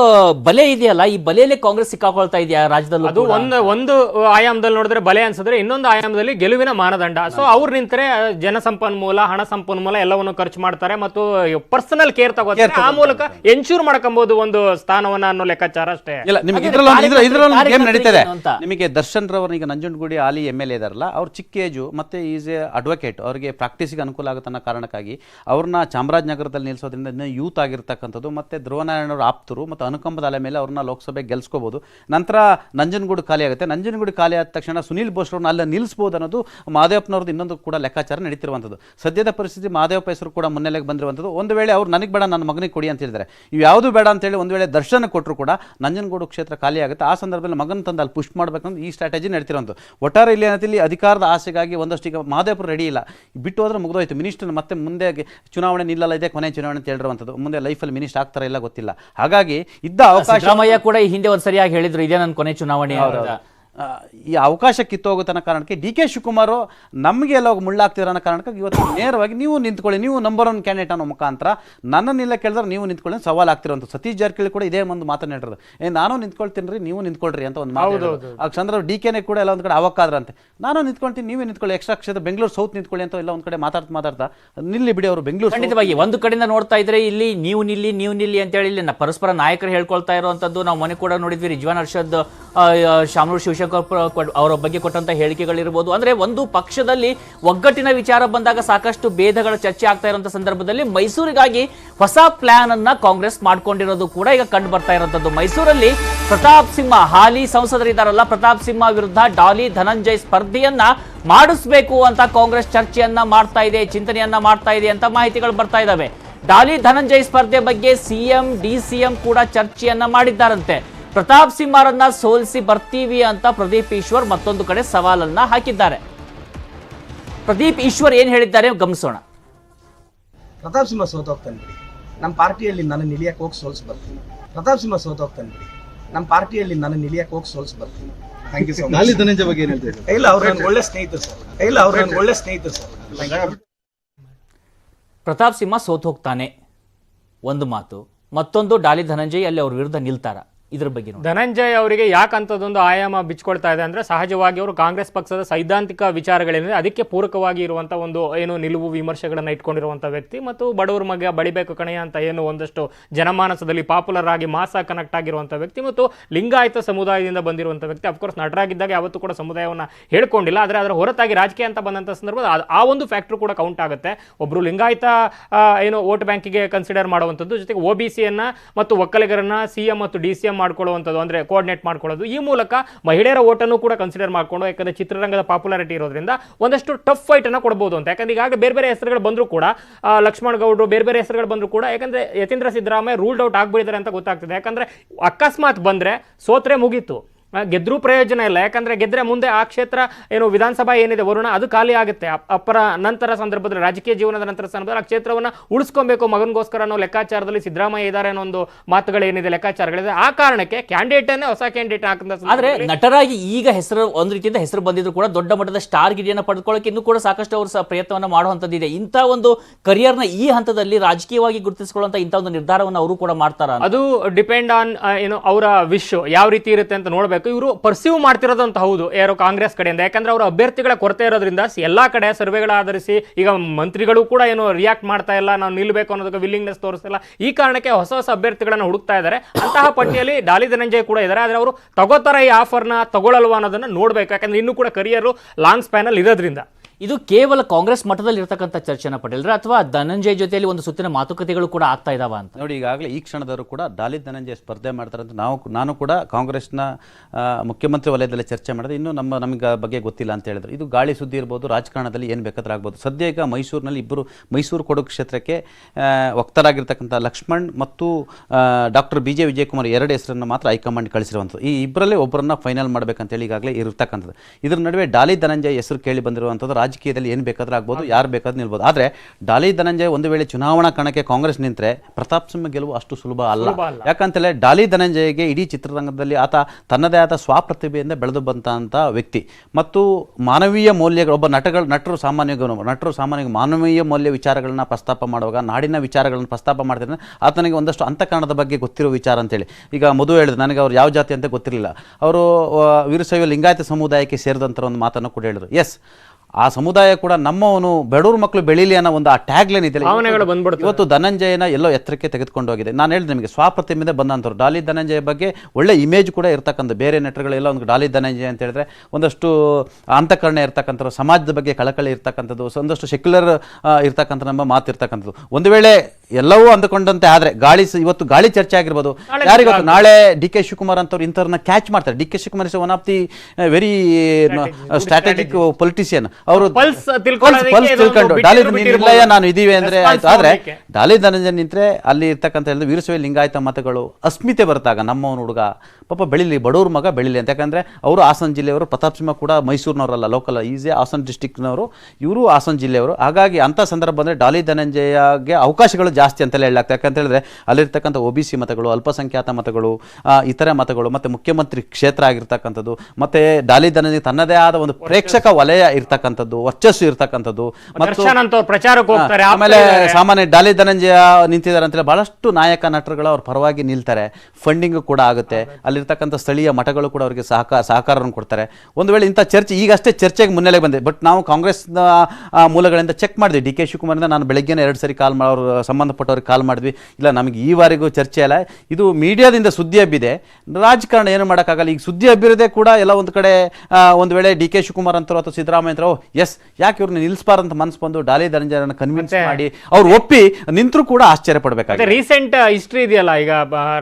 ಬಲೆ ಇದೆಯಲ್ಲ ಈ ಬಲೆಯಲ್ಲಿ ಕಾಂಗ್ರೆಸ್ ಸಿಕ್ಕಾಕೊಳ್ತಾ ಇದೆಯಾ ರಾಜ್ಯದಲ್ಲಿ ಅದು? ಒಂದು ಒಂದು ಆಯಾಮದಲ್ಲಿ ನೋಡಿದ್ರೆ ಬಲೆ ಅನ್ಸಿದ್ರೆ ಇನ್ನೊಂದು ಆಯಾಮದಲ್ಲಿ ಗೆಲುವಿನ ಮಾನದಂಡ. ಸೊ ಅವ್ರು ನಿಂತರೆ ಜನ ಸಂಪನ್ಮೂಲ ಹಣ ಸಂಪನ್ಮೂಲ ಎಲ್ಲವನ್ನು ಖರ್ಚು ಮಾಡ್ತಾರೆ ಮತ್ತು ಪರ್ಸನಲ್ ಕೇರ್ ತಗೋತಾರೆ. ಆ ಮೂಲಕ ಎನ್ಶೂರ್ ಮಾಡ್ಕೊಬಹುದು ಒಂದು ಸ್ಥಾನವನ್ನ ಅನ್ನೋ ಲೆಕ್ಕಾಚಾರ ಅಷ್ಟೇ. ಇಲ್ಲ ನಿಮಗೆ ಹಾಗಾದ್ರೆ ಇದ್ರಲ್ಲಿ ಒಂದು ಗೇಮ್ ಕಾರ್ಯಕರ್ತರಿಗೆ ನಡೀತದೆ ಅಂತ? ನಿಮಗೆ ದರ್ಶನ್ ರವರು ಈಗ ನಂಜನಗೂಡಿ ಆಲಿ ಎಂ ಎಲ್ ಎ ಇದಾರಲ್ಲ ಅವ್ರ ಚಿಕ್ಕ ಏಜು ಮತ್ತೆ ಈಸ್ ಎ ಅಡ್ವೊಕೇಟ್ ಅವರಿಗೆ ಪ್ರಾಕ್ಟೀಸ್ಗೆ ಅನುಕೂಲ ಆಗುತ್ತೆ ಅನ್ನೋ ಕಾರಣಕ್ಕಾಗಿ ಅವ್ರನ್ನ ಚಾಮರಾಜನಗರದಲ್ಲಿ ನಿಲ್ಲಿಸೋದ್ರಿಂದ ಇನ್ನೂ ಯೂತ್ ಆಗಿರ್ತಕ್ಕಂಥದ್ದು, ಮತ್ತು ಧ್ರುವನಾರಾಯಣ ಅವರು ಆಪ್ತರು ಮತ್ತು ಅನುಕಂಪದ ಅಲೆ ಮೇಲೆ ಅವ್ರನ್ನ ಲೋಕಸಭೆಗೆ ಗೆಲ್ಸ್ಕೋಬೋದು. ನಂತರ ನಂಜನಗೂಡು ಖಾಲಿ ಆಗುತ್ತೆ. ನಂಜನಗೂಡು ಖಾಲಿ ಆದ ತಕ್ಷಣ ಸುನೀಲ್ ಬೋಸ್ರವ್ರನ್ನ ಅಲ್ಲೇ ನಿಲ್ಲಿಸಬಹುದು ಅನ್ನೋದು ಮಾದೇವಪ್ಪನವ್ರದ್ದು ಇನ್ನೊಂದು ಕೂಡ ಲೆಕ್ಕಾಚಾರ ನಡೀತಿರುವಂಥದ್ದು. ಸದ್ಯದ ಪರಿಸ್ಥಿತಿ ಮಾದೇವಪ್ಪ ಹೆಸರು ಕೂಡ ಮುನ್ನೆಲೆಗೆ ಬಂದಿರುವಂಥದ್ದು. ಒಂದು ವೇಳೆ ಅವ್ರು ನನಗೆ ಬೇಡ, ನನ್ನ ಮಗನಿಗೆ ಕೊಡಿ ಅಂತ ಹೇಳಿದರೆ ಇವು ಯಾವುದು ಬೇಡ ಅಂತೇಳಿ ಒಂದು ವೇಳೆ ದರ್ಶನ ಕೊಟ್ಟರು ಕೂಡ ನಂಜನಗೂಡು ಕ್ಷೇತ್ರ ಖಾಲಿ ಆಗುತ್ತೆ. ಆ ಸಂದರ್ಭದಲ್ಲಿ ಮಗನ ತಂದು ಅಲ್ಲಿ ಪುಷ್ ಮಾಡಬೇಕಂತ ಈ ಸ್ಟ್ರಾಟಜಿ ನಡೀತಿರೋದು ಒಟ್ಟಾರೆ ಇಲ್ಲಿ ಏನಂತ ಅಧಿಕಾರದ ಆಸೆಗಾಗಿ ಒಂದಷ್ಟು ಈಗ ಮಾದೇವಪ್ಪ ರೆಡಿ ಇಲ್ಲ. ಬಿಟ್ಟು ಹೋದ್ರೆ ಮುಗಿದೋಯ್ತು. ಮಿನಿಸ್ಟರ್ ಮತ್ತೆ ಮುಂದೆ ಚುನಾವಣೆ ನಿಲ್ಲಲ್ಲ, ಇದೆ ಕೊನೆ ಚುನಾವಣೆ ಅಂತ ಹೇಳಿರುವಂಥದ್ದು. ಮುಂದೆ ಲೈಫಲ್ಲಿ ಮಿನಿಸ್ಟ್ ಆಗ್ತಾರ ಇಲ್ಲ ಗೊತ್ತಿಲ್ಲ. ಹಾಗಾಗಿ ಇದ್ದ ಅವಕಾಶ ಸಿದ್ದರಾಮಯ್ಯ ಕೂಡ ಈ ಹಿಂದೆ ಒಂದ್ ಸರಿಯಾಗಿ ಹೇಳಿದ್ರು ಇದೇ ನನ್ನ ಕೊನೆ ಚುನಾವಣೆ ಅಂತ. ಈ ಅವಕಾಶ ಕಿತ್ತೋಗುತ್ತೆ ಅನ್ನೋ ಕಾರಣಕ್ಕೆ ಡಿ ಕೆ ಶಿವಕುಮಾರ್ ನಮಗೆ ಎಲ್ಲ ಮುಳ್ಳಾಗ್ತಿರೋ ಅನ್ನೋ ಕಾರಣಕ್ಕೆ ಇವತ್ತು ನೇರವಾಗಿ ನೀವು ನಿಂತ್ಕೊಳ್ಳಿ ನೀವು ನಂಬರ್ ಒನ್ ಕ್ಯಾಂಡಿಡೇಟ್ ಅನ್ನೋ ಮುಖಾಂತರ ನನ್ನನ್ನೆಲ್ಲ ಕೇಳಿದ್ರೆ ನೀವು ನಿಂತ್ಕೊಳ್ಳಿ ಸವಾಲ್ ಆಗ್ತಿರೋಂಥ ಸತೀಶ್ ಜಾರಕಿಹೊಳಿ ಕೂಡ ಇದೇ ಒಂದು ಮಾತನ್ನ ಹೇಳಿರೋದು ಏ ನಾನು ನಿಂತ್ಕೊಳ್ತೀನಿ ರೀ ನೀವು ನಿಂತ್ಕೊಳ್ರಿ ಅಂತ ಒಂದು ಮಾತು. ಆ ಸಂದರ್ಭ ಡಿ ಕೆನೆ ಕೂಡ ಎಲ್ಲ ಒಂದು ಕಡೆ ಅವಕ್ಕಾದ್ರಂತೆ ನಾನು ನಿಂತ್ಕೊಳ್ತೀನಿ ನೀವೇ ನಿಂತ್ಕೊಳ್ಳಿ ಎಕ್ಸ್ಟ್ರಾ ಕ್ಷೇತ್ರ ಬೆಂಗಳೂರು ಸೌತ್ ನಿಂತ್ಕೊಳ್ಳಿ ಅಂತ ಎಲ್ಲ ಒಂದು ಕಡೆ ಮಾತಾಡ್ತಾ ಮಾತಾಡ್ತಾ ನಿಲ್ಲಿ ಬಿಡಿ ಅವರು ಬೆಂಗಳೂರು ಖಂಡಿತವಾಗಿ ಒಂದು ಕಡೆಯಿಂದ ನೋಡ್ತಾ ಇದ್ರೆ ಇಲ್ಲಿ ನೀವು ನಿಲ್ಲಿ ನೀವು ನಿಲ್ಲಿ ಅಂತ ಹೇಳಿ ಇಲ್ಲಿ ನ- ಪರಸ್ಪರ ನಾಯಕರು ಹೇಳ್ಕೊಳ್ತಾ ಇರುವಂತದ್ದು ನಾವು ಮನೆ ಕೂಡ ನೋಡಿದ್ವಿ ರಿಜ್ವಾನ್ ಅರ್ಷದ್ ಆ, ಆ, ಶಿವಶಂಕರ್ ಅವರ ಬಗ್ಗೆ ಕೊಟ್ಟಂತ ಹೇಳಿಕೆಗಳಿರ್ಬೋದು. ಅಂದ್ರೆ ಒಂದು ಪಕ್ಷದಲ್ಲಿ ಒಗ್ಗಟ್ಟಿನ ವಿಚಾರ ಬಂದಾಗ ಸಾಕಷ್ಟು ಭೇದಗಳ ಚರ್ಚೆ ಆಗ್ತಾ ಇರುವಂತ ಸಂದರ್ಭದಲ್ಲಿ ಮೈಸೂರಿಗಾಗಿ ಹೊಸ ಪ್ಲಾನ್ ಅನ್ನ ಕಾಂಗ್ರೆಸ್ ಮಾಡ್ಕೊಂಡಿರೋದು ಕೂಡ ಈಗ ಕಂಡು ಬರ್ತಾ ಇರುವಂತದ್ದು ಮೈಸೂರಲ್ಲಿ ಪ್ರತಾಪ್ ಸಿಂಹ, ಹಾಲಿ ಸಂಸದರಿದ್ದಾರಲ್ಲ, ಪ್ರತಾಪ್ ಸಿಂಹ ವಿರುದ್ಧ ಡಾಲಿ ಧನಂಜಯ್ ಸ್ಪರ್ಧೆಯನ್ನ ಮಾಡಿಸ್ಬೇಕು ಅಂತ ಕಾಂಗ್ರೆಸ್ ಚರ್ಚೆಯನ್ನ ಮಾಡ್ತಾ ಇದೆ, ಚಿಂತನೆಯನ್ನ ಮಾಡ್ತಾ ಇದೆ ಅಂತ ಮಾಹಿತಿಗಳು ಬರ್ತಾ ಇದಾವೆ. ಡಾಲಿ ಧನಂಜಯ್ ಸ್ಪರ್ಧೆ ಬಗ್ಗೆ ಸಿಎಂ ಡಿಸಿಎಂ ಕೂಡ ಚರ್ಚೆಯನ್ನ ಮಾಡಿದ್ದಾರಂತೆ. ಪ್ರತಾಪ್ ಸಿಂಹರನ್ನ ಸೋಲಿಸಿ ಬರ್ತೀವಿ ಅಂತ ಪ್ರದೀಪ್ ಈಶ್ವರ್ ಮತ್ತೊಂದು ಕಡೆ ಸವಾಲನ್ನ ಹಾಕಿದ್ದಾರೆ. ಪ್ರದೀಪ್ ಈಶ್ವರ್ ಏನ್ ಹೇಳಿದ್ದಾರೆ ಗಮನಿಸೋಣ. ಪ್ರತಾಪ್ ಸಿಂಹ ಸೋತೋಗ್ತಾನೆ ಬಿಡಿ. ನಮ್ಮ ಪಾರ್ಟಿಯಲ್ಲಿ ನಾನು ನಿಲಿಯಕ್ಕೆ ಹೋಗಿ ಸೋಲ್ಸಿ ಬರ್ತೀನಿ. ಪ್ರತಾಪ್ ಸಿಂಹ ಸೋತೋಗ್ತಾನೆ ಬಿಡಿ. ನಮ್ಮ ಪಾರ್ಟಿಯಲ್ಲಿ ನಾನು ನಿಲಿಯಕ್ಕೆ ಹೋಗಿ ಸೋಲ್ಸಿ ಬರ್ತೀನಿ. ಥ್ಯಾಂಕ್ ಯು ಸೊ ನಾಲಿ ಧನಂಜಯ ಬಗ್ಗೆ ಏನ್ ಹೇಳ್ತಾ ಇಲ್ಲ ಅವ್ರು ನನ್ನ ಒಳ್ಳೆ ಸ್ನೇಹಿತರು ಸರ್. ಇಲ್ಲ ಅವ್ರು ನನ್ನ ಒಳ್ಳೆ ಸ್ನೇಹಿತರು ಸರ್. ಪ್ರತಾಪ್ ಸಿಂಹ ಸೋತ್ ಹೋಗ್ತಾನೆ. ಒಂದು ಮಾತು. ಮತ್ತೊಂದು ಡಾಲಿ ಧನಂಜಯ್ ಅಲ್ಲಿ ಅವ್ರ ವಿರುದ್ಧ ನಿಲ್ತಾರ. ಇದ್ರ ಬಗ್ಗೆ ಧನಂಜಯ್ ಅವರಿಗೆ ಯಾಕಂತದೊಂದು ಆಯಾಮ ಬಿಚ್ಕೊಳ್ತಾ ಇದೆ ಅಂದ್ರೆ ಸಹಜವಾಗಿ ಅವರು ಕಾಂಗ್ರೆಸ್ ಪಕ್ಷದ ಸೈದ್ಧಾಂತಿಕ ವಿಚಾರಗಳೇನಿದೆ, ಅದಕ್ಕೆ ಪೂರಕವಾಗಿ ಇರುವಂತ ಒಂದು ಏನು ನಿಲುವು ವಿಮರ್ಶೆಗಳನ್ನ ಇಟ್ಕೊಂಡಿರುವಂತ ವ್ಯಕ್ತಿ ಮತ್ತು ಬಡವರ ಮಗ ಬಳಿಬೇಕು ಕಣೆಯ ಅಂತ ಏನು ಒಂದಷ್ಟು ಜನಮಾನಸದಲ್ಲಿ ಪಾಪ್ಯುಲರ್ ಆಗಿ ಮಾಸ ಕನೆಕ್ಟ್ ಆಗಿರುವಂತ ವ್ಯಕ್ತಿ ಮತ್ತು ಲಿಂಗಾಯತ ಸಮುದಾಯದಿಂದ ಬಂದಿರುವಂತ ವ್ಯಕ್ತಿ. ಅಫ್ಕೋರ್ಸ್ ನಟರಾಗಿದ್ದಾಗ ಯಾವತ್ತೂ ಕೂಡ ಸಮುದಾಯವನ್ನ ಹೇಳ್ಕೊಂಡಿಲ್ಲ, ಆದರೆ ಅದರ ಹೊರತಾಗಿ ರಾಜಕೀಯ ಅಂತ ಬಂದಂತ ಸಂದರ್ಭ ಆ ಒಂದು ಫ್ಯಾಕ್ಟರ್ ಕೂಡ ಕೌಂಟ್ ಆಗುತ್ತೆ. ಒಬ್ರು ಲಿಂಗಾಯತ ಏನು ವೋಟ್ ಬ್ಯಾಂಕಿಗೆ ಕನ್ಸಿಡರ್ ಮಾಡುವಂಥದ್ದು, ಜೊತೆಗೆ ಒ ಬಿ ಮತ್ತು ಒಕ್ಕಲಿಗರನ್ನ ಸಿ ಎಂ ಮತ್ತು ಡಿ ಸಿ ಎಂ ಮಾಡ್ಕೊಳ್ಳುವಂಥದ್ದು, ಅಂದರೆ ಕೋಆರ್ಡಿನೇಟ್ ಮಾಡ್ಕೊಳ್ಳೋದು. ಈ ಮೂಲಕ ಮಹಿಳೆಯರ ಓಟನ್ನು ಕೂಡ ಕನ್ಸಿಡರ್ ಮಾಡ್ಕೊಂಡು, ಯಾಕಂದರೆ ಚಿತ್ರರಂಗದ ಪಾಪ್ಯುಲಾರಿಟಿ ಇರೋದ್ರಿಂದ ಒಂದಷ್ಟು ಟಫ್ ಫೈಟನ್ನು ಕೊಡ್ಬೋದು ಅಂತ. ಯಾಕಂದ್ರೆ ಈಗಾಗಲೇ ಬೇರೆ ಬೇರೆ ಹೆಸರುಗಳು ಬಂದರೂ ಕೂಡ ಲಕ್ಷ್ಮಣ ಗೌಡ್ರು ಬೇರೆ ಬೇರೆ ಹೆಸರುಗಳು ಬಂದರೂ ಕೂಡ, ಯಾಕಂದರೆ ಯತೀಂದ್ರ ಸಿದ್ದರಾಮಯ್ಯ ರೂಲ್ಡ್ ಔಟ್ ಆಗ್ಬಿಟ್ಟಿದ್ದಾರೆ ಅಂತ ಗೊತ್ತಾಗ್ತದೆ. ಯಾಕಂದರೆ ಅಕಸ್ಮಾತ್ ಬಂದರೆ ಸೋತ್ರೆ ಮುಗೀತು. ಗೆದ್ರೂ ಪ್ರಯೋಜನ ಇಲ್ಲ. ಯಾಕಂದ್ರೆ ಗೆದ್ರೆ ಮುಂದೆ ಆ ಕ್ಷೇತ್ರ ಏನು ವಿಧಾನಸಭಾ ಏನಿದೆ ವರುಣ ಅದು ಖಾಲಿ ಆಗುತ್ತೆ. ಅಪ್- ಅಪ್ಪರ ನಂತರ ಸಂದರ್ಭದಲ್ಲಿ ರಾಜಕೀಯ ಜೀವನದ ನಂತರ ಸಂದರ್ಭದಲ್ಲಿ ಆ ಕ್ಷೇತ್ರವನ್ನ ಉಳಿಸ್ಕೊಬೇಕು. ಮಗನಿಗೋಸ್ಕರ ಅನ್ನೋ ಲೆಕ್ಕಾಚಾರದಲ್ಲಿ ಸಿದ್ದರಾಮಯ್ಯ ಇದ್ದಾರೆ ಅನ್ನೋ ಒಂದು ಮಾತುಗಳೇನಿದೆ ಲೆಕ್ಕಾಚಾರಗಳಿದೆ. ಆ ಕಾರಣಕ್ಕೆ ಕ್ಯಾಂಡಿಡೇಟ್ ಅನ್ನೇ ಹೊಸ ಕ್ಯಾಂಡಿಡೇಟ್ ಹಾಕಿದ ಆದ್ರೆ ನಟರಾಗಿ ಈಗ ಹೆಸರು ಒಂದು ರೀತಿಯಿಂದ ಹೆಸರು ಬಂದಿದ್ರು ಕೂಡ ದೊಡ್ಡ ಮಟ್ಟದ ಸ್ಟಾರ್ ಗಿರಿಯನ್ನ ಪಡೆದುಕೊಳ್ಳೋಕೆ ಇನ್ನೂ ಕೂಡ ಸಾಕಷ್ಟು ಅವರು ಪ್ರಯತ್ನವನ್ನು ಪ್ರಯತ್ನವನ್ನ ಮಾಡುವಂತದ್ದಿದೆ ಇಂಥ ಒಂದು ಕರಿಯರ್ನ ಈ ಹಂತದಲ್ಲಿ ರಾಜಕೀಯವಾಗಿ ಗುರುತಿಸಿಕೊಳ್ಳುವಂಥ ಇಂಥ ಒಂದು ನಿರ್ಧಾರವನ್ನು ಅವರು ಕೂಡ ಮಾಡ್ತಾರ. ಅದು ಡಿಪೆಂಡ್ ಆನ್ ಏನು ಅವರ ವಿಶ್ ಯಾವ ರೀತಿ ಇರುತ್ತೆ ಅಂತ ನೋಡ್ಬೇಕು. ಮಾಡಬೇಕು ಇವರು ಪರ್ಸೀವ್ ಮಾಡ್ತಿರೋದಂತ ಹೌದು. ಯಾರೋ ಕಾಂಗ್ರೆಸ್ ಕಡೆಯಿಂದ. ಯಾಕಂದ್ರೆ ಅವರ ಅಭ್ಯರ್ಥಿಗಳ ಕೊರತೆ ಇರೋದ್ರಿಂದ ಎಲ್ಲ ಕಡೆ ಸರ್ವೆಗಳ ಆಧರಿಸಿ ಈಗ ಮಂತ್ರಿಗಳು ಕೂಡ ಏನು ರಿಯಾಕ್ಟ್ ಮಾಡ್ತಾ ಇಲ್ಲ ನಾವು ನಿಲ್ಲಬೇಕು ಅನ್ನೋದಕ್ಕೆ ವಿಲ್ಲಿಂಗ್ನೆಸ್ ತೋರಿಸ್ತಿಲ್ಲ. ಈ ಕಾರಣಕ್ಕೆ ಹೊಸ ಹೊಸ ಅಭ್ಯರ್ಥಿಗಳನ್ನು ಹುಡುಕ್ತಾ ಇದ್ದಾರೆ ಅಂತಹ ಪಟ್ಟಿಯಲ್ಲಿ ಡಾಲಿ ಧನಂಜಯ ಕೂಡ ಇದ್ದಾರೆ ಆದರೆ ಅವರು ತಗೋತಾರೆ ಈ ಆಫರ್ನ ತಗೊಳ್ಳಲ್ವಾ ಅನ್ನೋದನ್ನು ನೋಡ್ಬೇಕು. ಯಾಕಂದ್ರೆ ಇನ್ನೂ ಕೂಡ ಕರಿಯರು ಲಾಂಗ್ ಸ್ಪ್ಯಾನಲ್ಲಿ ಇರೋದ್ರಿಂದ. ಇದು ಕೇವಲ ಕಾಂಗ್ರೆಸ್ ಮಟ್ಟದಲ್ಲಿ ಇರತಕ್ಕಂಥ ಚರ್ಚೆನ ಪಟೇಲ್ರ, ಅಥವಾ ಧನಂಜಯ ಜೊತೆಯಲ್ಲಿ ಒಂದು ಸುತ್ತಿನ ಮಾತುಕತೆಗಳು ಕೂಡ ಆಗ್ತಾ ಇದಾವ ಅಂತ? ನೋಡಿ, ಈಗಾಗಲೇ ಈ ಕ್ಷಣದವರು ಕೂಡ ಡಾಲಿ ಧನಂಜಯ ಸ್ಪರ್ಧೆ ಮಾಡ್ತಾರೆ ಅಂತ ನಾವು ನಾನು ಕೂಡ ಕಾಂಗ್ರೆಸ್ನ ಮುಖ್ಯಮಂತ್ರಿ ವಲಯದಲ್ಲಿ ಚರ್ಚೆ ಮಾಡಿದೆ. ಇನ್ನೂ ನಮ್ಮ, ನಮಗೆ ಬಗ್ಗೆ ಗೊತ್ತಿಲ್ಲ ಅಂತ ಹೇಳಿದ್ರು. ಇದು ಗಾಳಿ ಸುದ್ದಿ ಇರ್ಬೋದು, ರಾಜಕಾರಣದಲ್ಲಿ ಏನು ಬೇಕಾದ್ರೂ ಆಗ್ಬೋದು. ಸದ್ಯ ಈಗ ಮೈಸೂರಿನಲ್ಲಿ ಇಬ್ಬರು ಮೈಸೂರು ಕೊಡಗು ಕ್ಷೇತ್ರಕ್ಕೆ ವಕ್ತರಾಗಿರ್ತಕ್ಕಂಥ ಲಕ್ಷ್ಮಣ್ ಮತ್ತು ಡಾಕ್ಟರ್ ಬಿ ಜೆ ವಿಜಯಕುಮಾರ್ ಎರಡು ಹೆಸರನ್ನು ಮಾತ್ರ ಹೈಕಮಾಂಡ್ ಕಳಿಸಿರುವಂಥದ್ದು. ಈ ಇಬ್ಬರಲ್ಲೇ ಒಬ್ಬರನ್ನ ಫೈನಲ್ ಮಾಡಬೇಕಂತೇಳಿ ಈಗಾಗಲೇ ಇರತಕ್ಕಂಥದ್ದು. ಇದ್ರ ನಡುವೆ ಡಾಲಿ ಧನಂಜಯ ಹೆಸರು ಕೇಳಿ ಬಂದಿರುವಂಥದ್ದು ರಾಜಕೀಯದಲ್ಲಿ ಏನು ಬೇಕಾದ್ರೂ ಆಗ್ಬೋದು ಯಾರು ಬೇಕಾದ್ರೂ ನಿಲ್ಬೋದು. ಆದರೆ ಡಾಲಿ ಧನಂಜಯ ಒಂದು ವೇಳೆ ಚುನಾವಣಾ ಕಣಕ್ಕೆ ಕಾಂಗ್ರೆಸ್ ನಿಂತರೆ ಪ್ರತಾಪ್ ಸಿಂಹ ಗೆಲುವು ಅಷ್ಟು ಸುಲಭ ಅಲ್ಲ. ಯಾಕಂತಲೇ ಡಾಲಿ ಧನಂಜಯಗೆ ಇಡೀ ಚಿತ್ರರಂಗದಲ್ಲಿ ಆತ ತನ್ನದೇ ಆದ ಸ್ವಪ್ರತಿಭೆಯಿಂದ ಬೆಳೆದು ಬಂದಂಥ ವ್ಯಕ್ತಿ. ಮತ್ತು ಮಾನವೀಯ ಮೌಲ್ಯಗಳು ಒಬ್ಬ ನಟಗಳು ನಟರು ಸಾಮಾನ್ಯ ನಟರು ಸಾಮಾನ್ಯ ಮಾನವೀಯ ಮೌಲ್ಯ ವಿಚಾರಗಳನ್ನ ಪ್ರಸ್ತಾಪ ಮಾಡುವಾಗ ನಾಡಿನ ವಿಚಾರಗಳನ್ನು ಪ್ರಸ್ತಾಪ ಮಾಡ್ತಿದ್ರೆ ಆತನಿಗೆ ಒಂದಷ್ಟು ಅಂತಃಕರಣದ ಬಗ್ಗೆ ಗೊತ್ತಿರೋ ವಿಚಾರ ಅಂತೇಳಿ. ಈಗ ಮಧು ಹೇಳಿದ್ರು ನನಗೆ ಅವ್ರು ಯಾವ ಜಾತಿ ಅಂತ ಗೊತ್ತಿರಲಿಲ್ಲ. ಅವರು ವೀರಶೈವ ಲಿಂಗಾಯತ ಸಮುದಾಯಕ್ಕೆ ಸೇರಿದಂಥ ಒಂದು ಮಾತನ್ನು ಕೂಡ ಹೇಳಿದ್ರು. ಎಸ್ ಆ ಸಮುದಾಯ ಕೂಡ ನಮ್ಮವನು ಬಡವ್ರ ಮಕ್ಕಳು ಬೆಳೀಲಿ ಅನ್ನೋ ಒಂದು ಆ ಟ್ಯಾಗ್ ಲೈನ್ ಇದೆ ಭಾವನೆಗಳು. ಇವತ್ತು ಧನಂಜಯನ ಎಲ್ಲೋ ಎತ್ತರಕ್ಕೆ ತೆಗೆದುಕೊಂಡು ಹೋಗಿದೆ ನಾನು ಹೇಳಿದೆ ನಿಮಗೆ ಸ್ವಾಪ್ರತಿಮೆಯಿಂದ ಬಂದಂಥವ್ರು ಡಾಲಿ ಧನಂಜಯ ಬಗ್ಗೆ ಒಳ್ಳೆ ಇಮೇಜ್ ಕೂಡ ಇರ್ತಕ್ಕಂಥ ಬೇರೆ ನಟರುಗಳೆಲ್ಲ ಒಂದು ಡಾಲಿ ಧನಂಜಯ ಅಂತ ಹೇಳಿದ್ರೆ ಒಂದಷ್ಟು ಅಂತಃಕರಣ ಇರ್ತಕ್ಕಂಥವ್ರು ಸಮಾಜದ ಬಗ್ಗೆ ಕಳಕಳಿ ಇರ್ತಕ್ಕಂಥದ್ದು ಒಂದಷ್ಟು ಸೆಕ್ಯುಲರ್ ಇರ್ತಕ್ಕಂಥ ನಮ್ಮ ಮಾತು ಇರ್ತಕ್ಕಂಥದ್ದು. ಒಂದು ವೇಳೆ ಎಲ್ಲವೂ ಅಂದುಕೊಂಡಂತೆ ಆದರೆ ಗಾಳಿ ಇವತ್ತು ಗಾಳಿ ಚರ್ಚೆ ಆಗಿರ್ಬೋದು. ಯಾರಿಗೊತ್ತು ನಾಳೆ ಡಿ ಕೆ ಶಿವಕುಮಾರ್ ಅಂತವ್ರು ಇಂಥವ್ರನ್ನ ಕ್ಯಾಚ್ ಮಾಡ್ತಾರೆ. D K Shivakumar is one of the very strategic politician ಅವರು ಪಲ್ಸ್ ತಿಳ್ಕೊಂಡು ಡಾಲಿ. ನಿಲ್ಲಯ್ಯ ನಾನು ಇದೀವಿ ಅಂದ್ರೆ ಆಯ್ತು ಆದ್ರೆ. ಡಾಲಿ ಧನಂಜಯ ನಿಂತ್ರೆ ಅಲ್ಲಿ ಇರ್ತಕ್ಕಂಥ ವೀರಶೈವ ಲಿಂಗಾಯತ ಮತಗಳು ಅಸ್ಮಿತೆ ಬರ್ತಾಗ ನಮ್ಮವನ ಹುಡುಗ ಪಾಪ ಬೆಳಿಲಿ ಬಡವ್ರ ಮಗ ಬೆಳಿಲಿ ಅಂತ. ಯಾಕಂದರೆ ಅವರು ಹಾಸನ ಜಿಲ್ಲೆಯವರು ಪ್ರತಾಪ್ ಸಿಂಹ ಕೂಡ ಮೈಸೂರಿನವರಲ್ಲ ಲೋಕಲ್ ಈಸಿ ಹಾಸನ ಡಿಸ್ಟಿಕ್ನವರು ಇವರು ಹಾಸನ ಜಿಲ್ಲೆಯವರು. ಹಾಗಾಗಿ ಅಂತ ಸಂದರ್ಭ ಬಂದ್ರೆ ಡಾಲಿ ಧನಂಜಯಗೆ ಅವಕಾಶಗಳು ಜಾಸ್ತಿ ಅಂತಲೇ ಹೇಳಲಾಗ್ತದೆ. ಯಾಕಂತ ಹೇಳಿದ್ರೆ ಅಲ್ಲಿರ್ತಕ್ಕಂಥ ಒ ಬಿ ಸಿ ಮತಗಳು ಅಲ್ಪಸಂಖ್ಯಾತ ಮತಗಳು ಇತರ ಮತಗಳು ಮತ್ತೆ ಮುಖ್ಯಮಂತ್ರಿ ಕ್ಷೇತ್ರ ಆಗಿರ್ತಕ್ಕಂಥದ್ದು ಮತ್ತೆ ಡಾಲಿ ಧನಂಜಯ ತನ್ನದೇ ಆದ ಒಂದು ಪ್ರೇಕ್ಷಕ ವಲಯ ಇರ್ತಕ್ಕಂಥದ್ದು ವರ್ಚಸ್ಸು ಇರ್ತಕ್ಕಂಥದ್ದು. ಮತ್ತು ಪ್ರಚಾರಕ್ಕೆ ಹೋಗ್ತಾರೆ ಆಮೇಲೆ ಸಾಮಾನ್ಯ ಡಾಲಿ ಧನಂಜಯ ನಿಂತಿದ್ದಾರೆ ಅಂತೇಳಿ ಬಹಳಷ್ಟು ನಾಯಕ ನಟರುಗಳು ಅವ್ರ ಪರವಾಗಿ ನಿಲ್ತಾರೆ. ಫಂಡಿಂಗ್ ಕೂಡ ಆಗುತ್ತೆ. ಅಲ್ಲಿರ್ತಕ್ಕಂಥ ಸ್ಥಳೀಯ ಮಠಗಳು ಕೂಡ ಅವರಿಗೆ ಸಹಕಾರ ಸಹಕಾರವನ್ನು ಕೊಡ್ತಾರೆ. ಒಂದು ವೇಳೆ ಇಂಥ ಚರ್ಚೆ ಈಗಷ್ಟೇ ಚರ್ಚೆಗೆ ಮುನ್ನೆಲೆಗೆ ಬಂದಿದೆ ಬಟ್ ನಾವು ಕಾಂಗ್ರೆಸ್ನ ಮೂಲಗಳಿಂದ ಚೆಕ್ ಮಾಡಿದ್ವಿ. ಡಿ ಕೆ ಶಿವಕುಮಾರಿಂದ ನಾನು ಬೆಳಗ್ಗೆನೇ ಎರಡು ಸರಿ ಕಾಲ್ ಮಾಡೋರು ಸಂಬಂಧಪಟ್ಟವ್ರಿಗೆ ಕಾಲ್ ಮಾಡಿದ್ವಿ. ಇಲ್ಲ ನಮಗೆ ಈವರೆಗೂ ಚರ್ಚೆ ಅಲ್ಲ. ಇದು ಮೀಡಿಯಾದಿಂದ ಸುದ್ದಿ ಹಬ್ಬಿದೆ. ರಾಜಕಾರಣ ಏನು ಮಾಡೋಕ್ಕಾಗಲ್ಲ. ಈಗ ಸುದ್ದಿ ಹಬ್ಬಿರೋದೇ ಕೂಡ ಎಲ್ಲ ಒಂದು ಕಡೆ ಒಂದು ವೇಳೆ ಡಿ ಕೆ ಶಿವಕುಮಾರ್ ಅಂತರೋ ಅಥವಾ ಸಿದ್ದರಾಮಯ್ಯ ಅಂತರೋ ಎಸ್ ಯಾಕೆ ಇವ್ರನ್ನ ನಿಲ್ಲಿಸಬಾರ್ದಂತ ಮನಸ್ಸು ಬಂದು ಡಾಲಿ ಧನಂಜಯನ ಕನ್ವಿನ್ಸ್ ಮಾಡಿ ಅವ್ರು ಒಪ್ಪಿ ನಿಂತರೂ ಕೂಡ ಆಶ್ಚರ್ಯ ಪಡಬೇಕಾಗುತ್ತೆ ರೀಸೆಂಟ್ ಹಿಸ್ಟ್ರಿ ಇದೆಯಲ್ಲ ಈಗ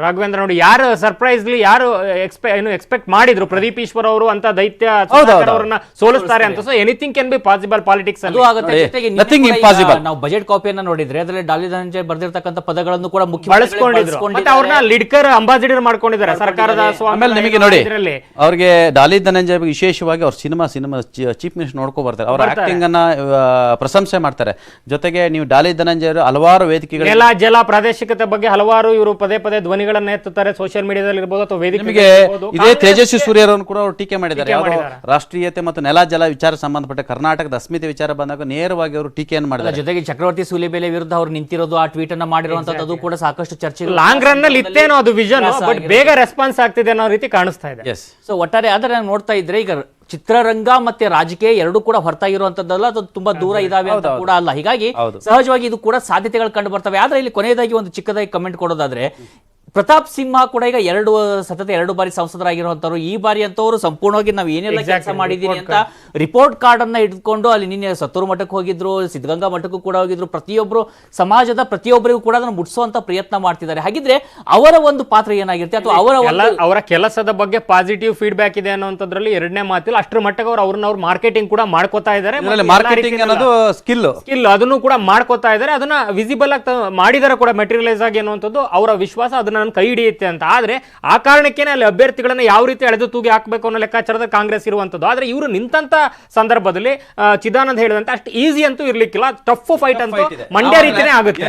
ರಾಘವೇಂದ್ರ ನೋಡಿ ಯಾರು ಸರ್ಪ್ರೈಸ್ಲಿ ಯಾರು ಎಕ್ಸ್ಪೆ ಏನು ಎಕ್ಸ್ಪೆಕ್ಟ್ ಮಾಡಿದ್ರು ಪ್ರದೀಪ್ ಈಶ್ವರ್ ಅವರು ಅಂತ ದೈತ್ಯ ಅವರನ್ನ. ಸೋಲಿಸ್ತಾರೆ ಅಂತ. So anything can be possible politics ಅದು ಅಲ್ಲಿ ಆಗುತ್ತೆ ನಥಿಂಗ್ impossible. ನಾವು ಬಜೆಟ್ ಕಾಪಿಯನ್ನ ನೋಡಿದ್ರೆ ಅದರಲ್ಲಿ ಡಾಲಿ ಧನಂಜಯ ಬರ್ದಿರ್ತಕ್ಕಂಥ ಪದಗಳನ್ನು ಕೂಡ ಬಳಸ್ಕೊಂಡಿದ್ರು. ಮತ್ತೆ ಅವ್ರನ್ನ ಲಿಡ್ಕರ್ ಅಂಬಾಸಿಡರ್ ಮಾಡ್ಕೊಂಡಿದ್ದಾರೆ ಸರ್ಕಾರದ ಆಮೇಲೆ ನಿಮಗೆ ನೋಡಿ ಅವರಿಗೆ ಡಾಲಿ ಧನಂಜಯ ವಿಶೇಷವಾಗಿ ಅವ್ರ ಸಿನಿಮಾ ಸಿನಿಮಾ ಚೀಫ್ ಮಿನಿಸ್ಟರ್ ನೋಡ್ಕೊ ಬರ್ತಾರೆ. ಅವ್ರ ಆಕ್ಟಿಂಗ್ ಅನ್ನ ಪ್ರಶಂಸೆ ಮಾಡ್ತಾರೆ. ಜೊತೆಗೆ ನೀವು ಡಾಲಿ ಧನಂಜಯ ಹಲವಾರು ವೇದಿಕೆಗಳು ಎಲ್ಲ ಜಲ ಪ್ರಾದೇಶಿಕತೆ ಬಗ್ಗೆ ಹಲವಾರು ಇವರು ಪದೇ ಪದೇ ಧ್ವನಿಗಳನ್ನ ಎತ್ತುತ್ತಾರೆ. ಸೋಷಿಯಲ್ ಮೀಡಿಯಾದಲ್ಲಿ ಇರ್ಬೋದು ಅಥವಾ ನಿಮಗೆ ಇದೇ ತೇಜಸ್ವಿ ಸೂರ್ಯರನ್ನು ಕೂಡ ಅವರು ಟೀಕೆ ಮಾಡಿದ್ದಾರೆ. ಯಾವ್ದೋ ರಾಷ್ಟ್ರೀಯತೆ ಮತ್ತು ನೆಲ ಜಲ ವಿಚಾರ ಸಂಬಂಧಪಟ್ಟ ಕರ್ನಾಟಕದ ಅಸ್ಮಿತೆ ವಿಚಾರ ಬಂದಾಗ ನೇರವಾಗಿ ಅವರು ಟೀಕೆಯನ್ನು ಮಾಡಿದ್ದಾರೆ. ಜೊತೆಗೆ ಚಕ್ರವರ್ತಿ ಸೂಲಿಬೇಲೆ ವಿರುದ್ಧ ಅವರು ನಿಂತಿರೋದು ಆ ಟ್ವೀಟ್ ಅನ್ನ ಮಾಡಿರುವಂತದ್ದು ಅದು ಕೂಡ ಸಾಕಷ್ಟು ಚರ್ಚೆ ಲಾಂಗ್ ರನ್ನಲ್ಲಿ ಇತ್ತೇನೋ ಅದು ವಿಷನ್ ಬಟ್ ಬೇಗ ರೆಸ್ಪಾನ್ಸ್ ಆಗ್ತಿದೆ ಅನ್ನೋ ರೀತಿ ಕಾಣಿಸ್ತಾ ಇದೆ. ಸೊ ಒಟ್ಟಾರೆ ಆದ್ರೆ ನಾನು ನೋಡ್ತಾ ಇದ್ರೆ ಈಗ ಚಿತ್ರರಂಗ ಮತ್ತೆ ರಾಜಕೀಯ ಎರಡೂ ಕೂಡ ಹೊರತಾ ಇರುವಂತದ್ದಲ್ಲ ಅದು ತುಂಬಾ ದೂರ ಇದಾವೆ ಅಂತ ಕೂಡ ಅಲ್ಲ. ಹೀಗಾಗಿ ಸಹಜವಾಗಿ ಇದು ಕೂಡ ಸಾಧ್ಯತೆಗಳು ಕಂಡು ಬರ್ತವೆ. ಆದ್ರೆ ಇಲ್ಲಿ ಕೊನೆಯದಾಗಿ ಒಂದು ಚಿಕ್ಕದಾಗಿ ಕಮೆಂಟ್ ಕೊಡೋದಾದ್ರೆ ಪ್ರತಾಪ್ ಸಿಂಹ ಕೂಡ ಈಗ ಎರಡು ಸತತ ಎರಡು ಬಾರಿ ಸಂಸದರಾಗಿರುವಂತವ್ರು ಈ ಬಾರಿ ಅಂತವರು ಸಂಪೂರ್ಣವಾಗಿ ನಾವು ಏನೆಲ್ಲ ಕೆಲಸ ಮಾಡಿದೀವಿ ಅಂತ ರಿಪೋರ್ಟ್ ಕಾರ್ಡ್ ಅನ್ನ ಇಟ್ಕೊಂಡು ಅಲ್ಲಿ ನಿನ್ನೆ ಸತ್ತೂರು ಮಠಕ್ಕೆ ಹೋಗಿದ್ರು ಸಿದ್ಧಗಂಗಾ ಮಠಕ್ಕೂ ಕೂಡ ಹೋಗಿದ್ರು ಪ್ರತಿಯೊಬ್ಬರು ಸಮಾಜದ ಪ್ರತಿಯೊಬ್ಬರಿಗೂ ಕೂಡ ಅದನ್ನು ಮುಟ್ಸುವಂತ ಪ್ರಯತ್ನ ಮಾಡ್ತಿದ್ದಾರೆ. ಹಾಗಿದ್ರೆ ಅವರ ಒಂದು ಪಾತ್ರ ಏನಾಗಿರುತ್ತೆ? ಅಥವಾ ಅವರ ಅವರ ಕೆಲಸದ ಬಗ್ಗೆ ಪಾಸಿಟಿವ್ ಫೀಡ್ಬ್ಯಾಕ್ ಇದೆ ಅನ್ನೋದ್ರಲ್ಲಿ ಎರಡನೇ ಮಾತಿಲ್ಲ. ಅಷ್ಟರ ಮಟ್ಟಕ್ಕೆ ಅವರು ಅವ್ರನ್ನ ಅವ್ರು ಮಾರ್ಕೆಟಿಂಗ್ ಕೂಡ ಮಾಡ್ಕೋತಾ ಇದ್ದಾರೆ. ಮಾರ್ಕೆಟಿಂಗ್ ಅನ್ನೋದು ಸ್ಕಿಲ್ ಸ್ಕಿಲ್ ಅದನ್ನು ಕೂಡ ಮಾಡ್ಕೋತಾ ಇದ್ದಾರೆ. ಅದನ್ನ ವಿಸಿಬಲ್ ಆಗಿ ಮಾಡಿದಾರೆ ಕೂಡ ಮೆಟೀರಿಯಲೈಸ್ ಆಗಿ ಅನ್ನುವಂಥದ್ದು ಅವರ ವಿಶ್ವಾಸ ಅದನ್ನ ನನ್ನ ಕೈ ಹಿಡಿಯುತ್ತೆ ಅಂತ. ಆದ್ರೆ ಆ ಕಾರಣಕ್ಕೇನೆ ಅಲ್ಲಿ ಅಭ್ಯರ್ಥಿಗಳನ್ನು ಯಾವ ರೀತಿ ಎಳೆದು ತೂಗಿ ಹಾಕಬೇಕು ಅನ್ನೋ ಲೆಕ್ಕಾಚಾರದ ಕಾಂಗ್ರೆಸ್ ಇರುವಂಥದ್ದು ಆದ್ರೆ ಇವರು ನಿಂತಂತ ಸಂದರ್ಭದಲ್ಲಿ ಚಿದಾನಂದ ಹೇಳಿದಂತೆ ಅಷ್ಟು ಈಸಿ ಅಂತೂ ಇರ್ಲಿಕ್ಕಿಲ್ಲ. ಟಫ್ ಫೈಟ್ ಅಂತ ಮಂಡ್ಯ ರೀತಿನೇ ಆಗುತ್ತೆ.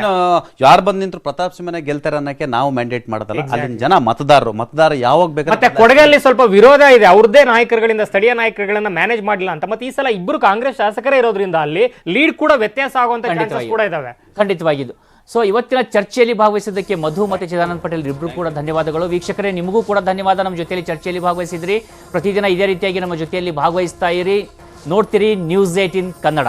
ಯಾರು ಬಂದ್ ನಿಂತ್ರು ಪ್ರತಾಪ್ ಸಿಂಹನೇ ಗೆಲ್ತಾರೆ ಅನ್ನಕ್ಕೆ ನಾವು ಮ್ಯಾಂಡೇಟ್ ಮಾಡೋದಲ್ಲ. ಅಲ್ಲಿನ ಜನ ಮತದಾರರು ಮತದಾರ ಯಾವಾಗ ಮತ್ತೆ ಬೇಕಾದ್ರೆ ಕೊಡಗಲ್ಲಿ ಸ್ವಲ್ಪ ವಿರೋಧ ಇದೆ. ಅವ್ರದ್ದೇ ನಾಯಕರುಗಳಿಂದ ಸ್ಥಳೀಯ ನಾಯಕರುಗಳನ್ನ ಮ್ಯಾನೇಜ್ ಮಾಡಿಲ್ಲ ಅಂತ. ಮತ್ತೆ ಈ ಸಲ ಇಬ್ಬರು ಕಾಂಗ್ರೆಸ್ ಶಾಸಕರೇ ಇರೋದ್ರಿಂದ ಅಲ್ಲಿ ಲೀಡ್ ಕೂಡ ವ್ಯತ್ಯಾಸ ಆಗುವಂತ ಚಾನ್ಸಸ್ ಕೂಡ ಇದಾವೆ. ಖಂಡಿತವಾಗಿದ್ದು ಸೊ ಇವತ್ತಿನ ಚರ್ಚೆಯಲ್ಲಿ ಭಾಗವಹಿಸಿದ್ದಕ್ಕೆ ಮಧು ಮತ್ತು ಚಿದಾನಂದ ಪಟೇಲ್ ಇಬ್ಬರು ಕೂಡ ಧನ್ಯವಾದಗಳು. ವೀಕ್ಷಕರೇ, ನಿಮಗೂ ಕೂಡ ಧನ್ಯವಾದ ನಮ್ಮ ಜೊತೆಯಲ್ಲಿ ಚರ್ಚೆಯಲ್ಲಿ ಭಾಗವಹಿಸಿದ್ರಿ. ಪ್ರತಿದಿನ ಇದೇ ರೀತಿಯಾಗಿ ನಮ್ಮ ಜೊತೆಯಲ್ಲಿ ಭಾಗವಹಿಸ್ತಾ ಇರಿ. ನೋಡ್ತೀರಿ ನ್ಯೂಸ್ ಏಟ್ ಕನ್ನಡ.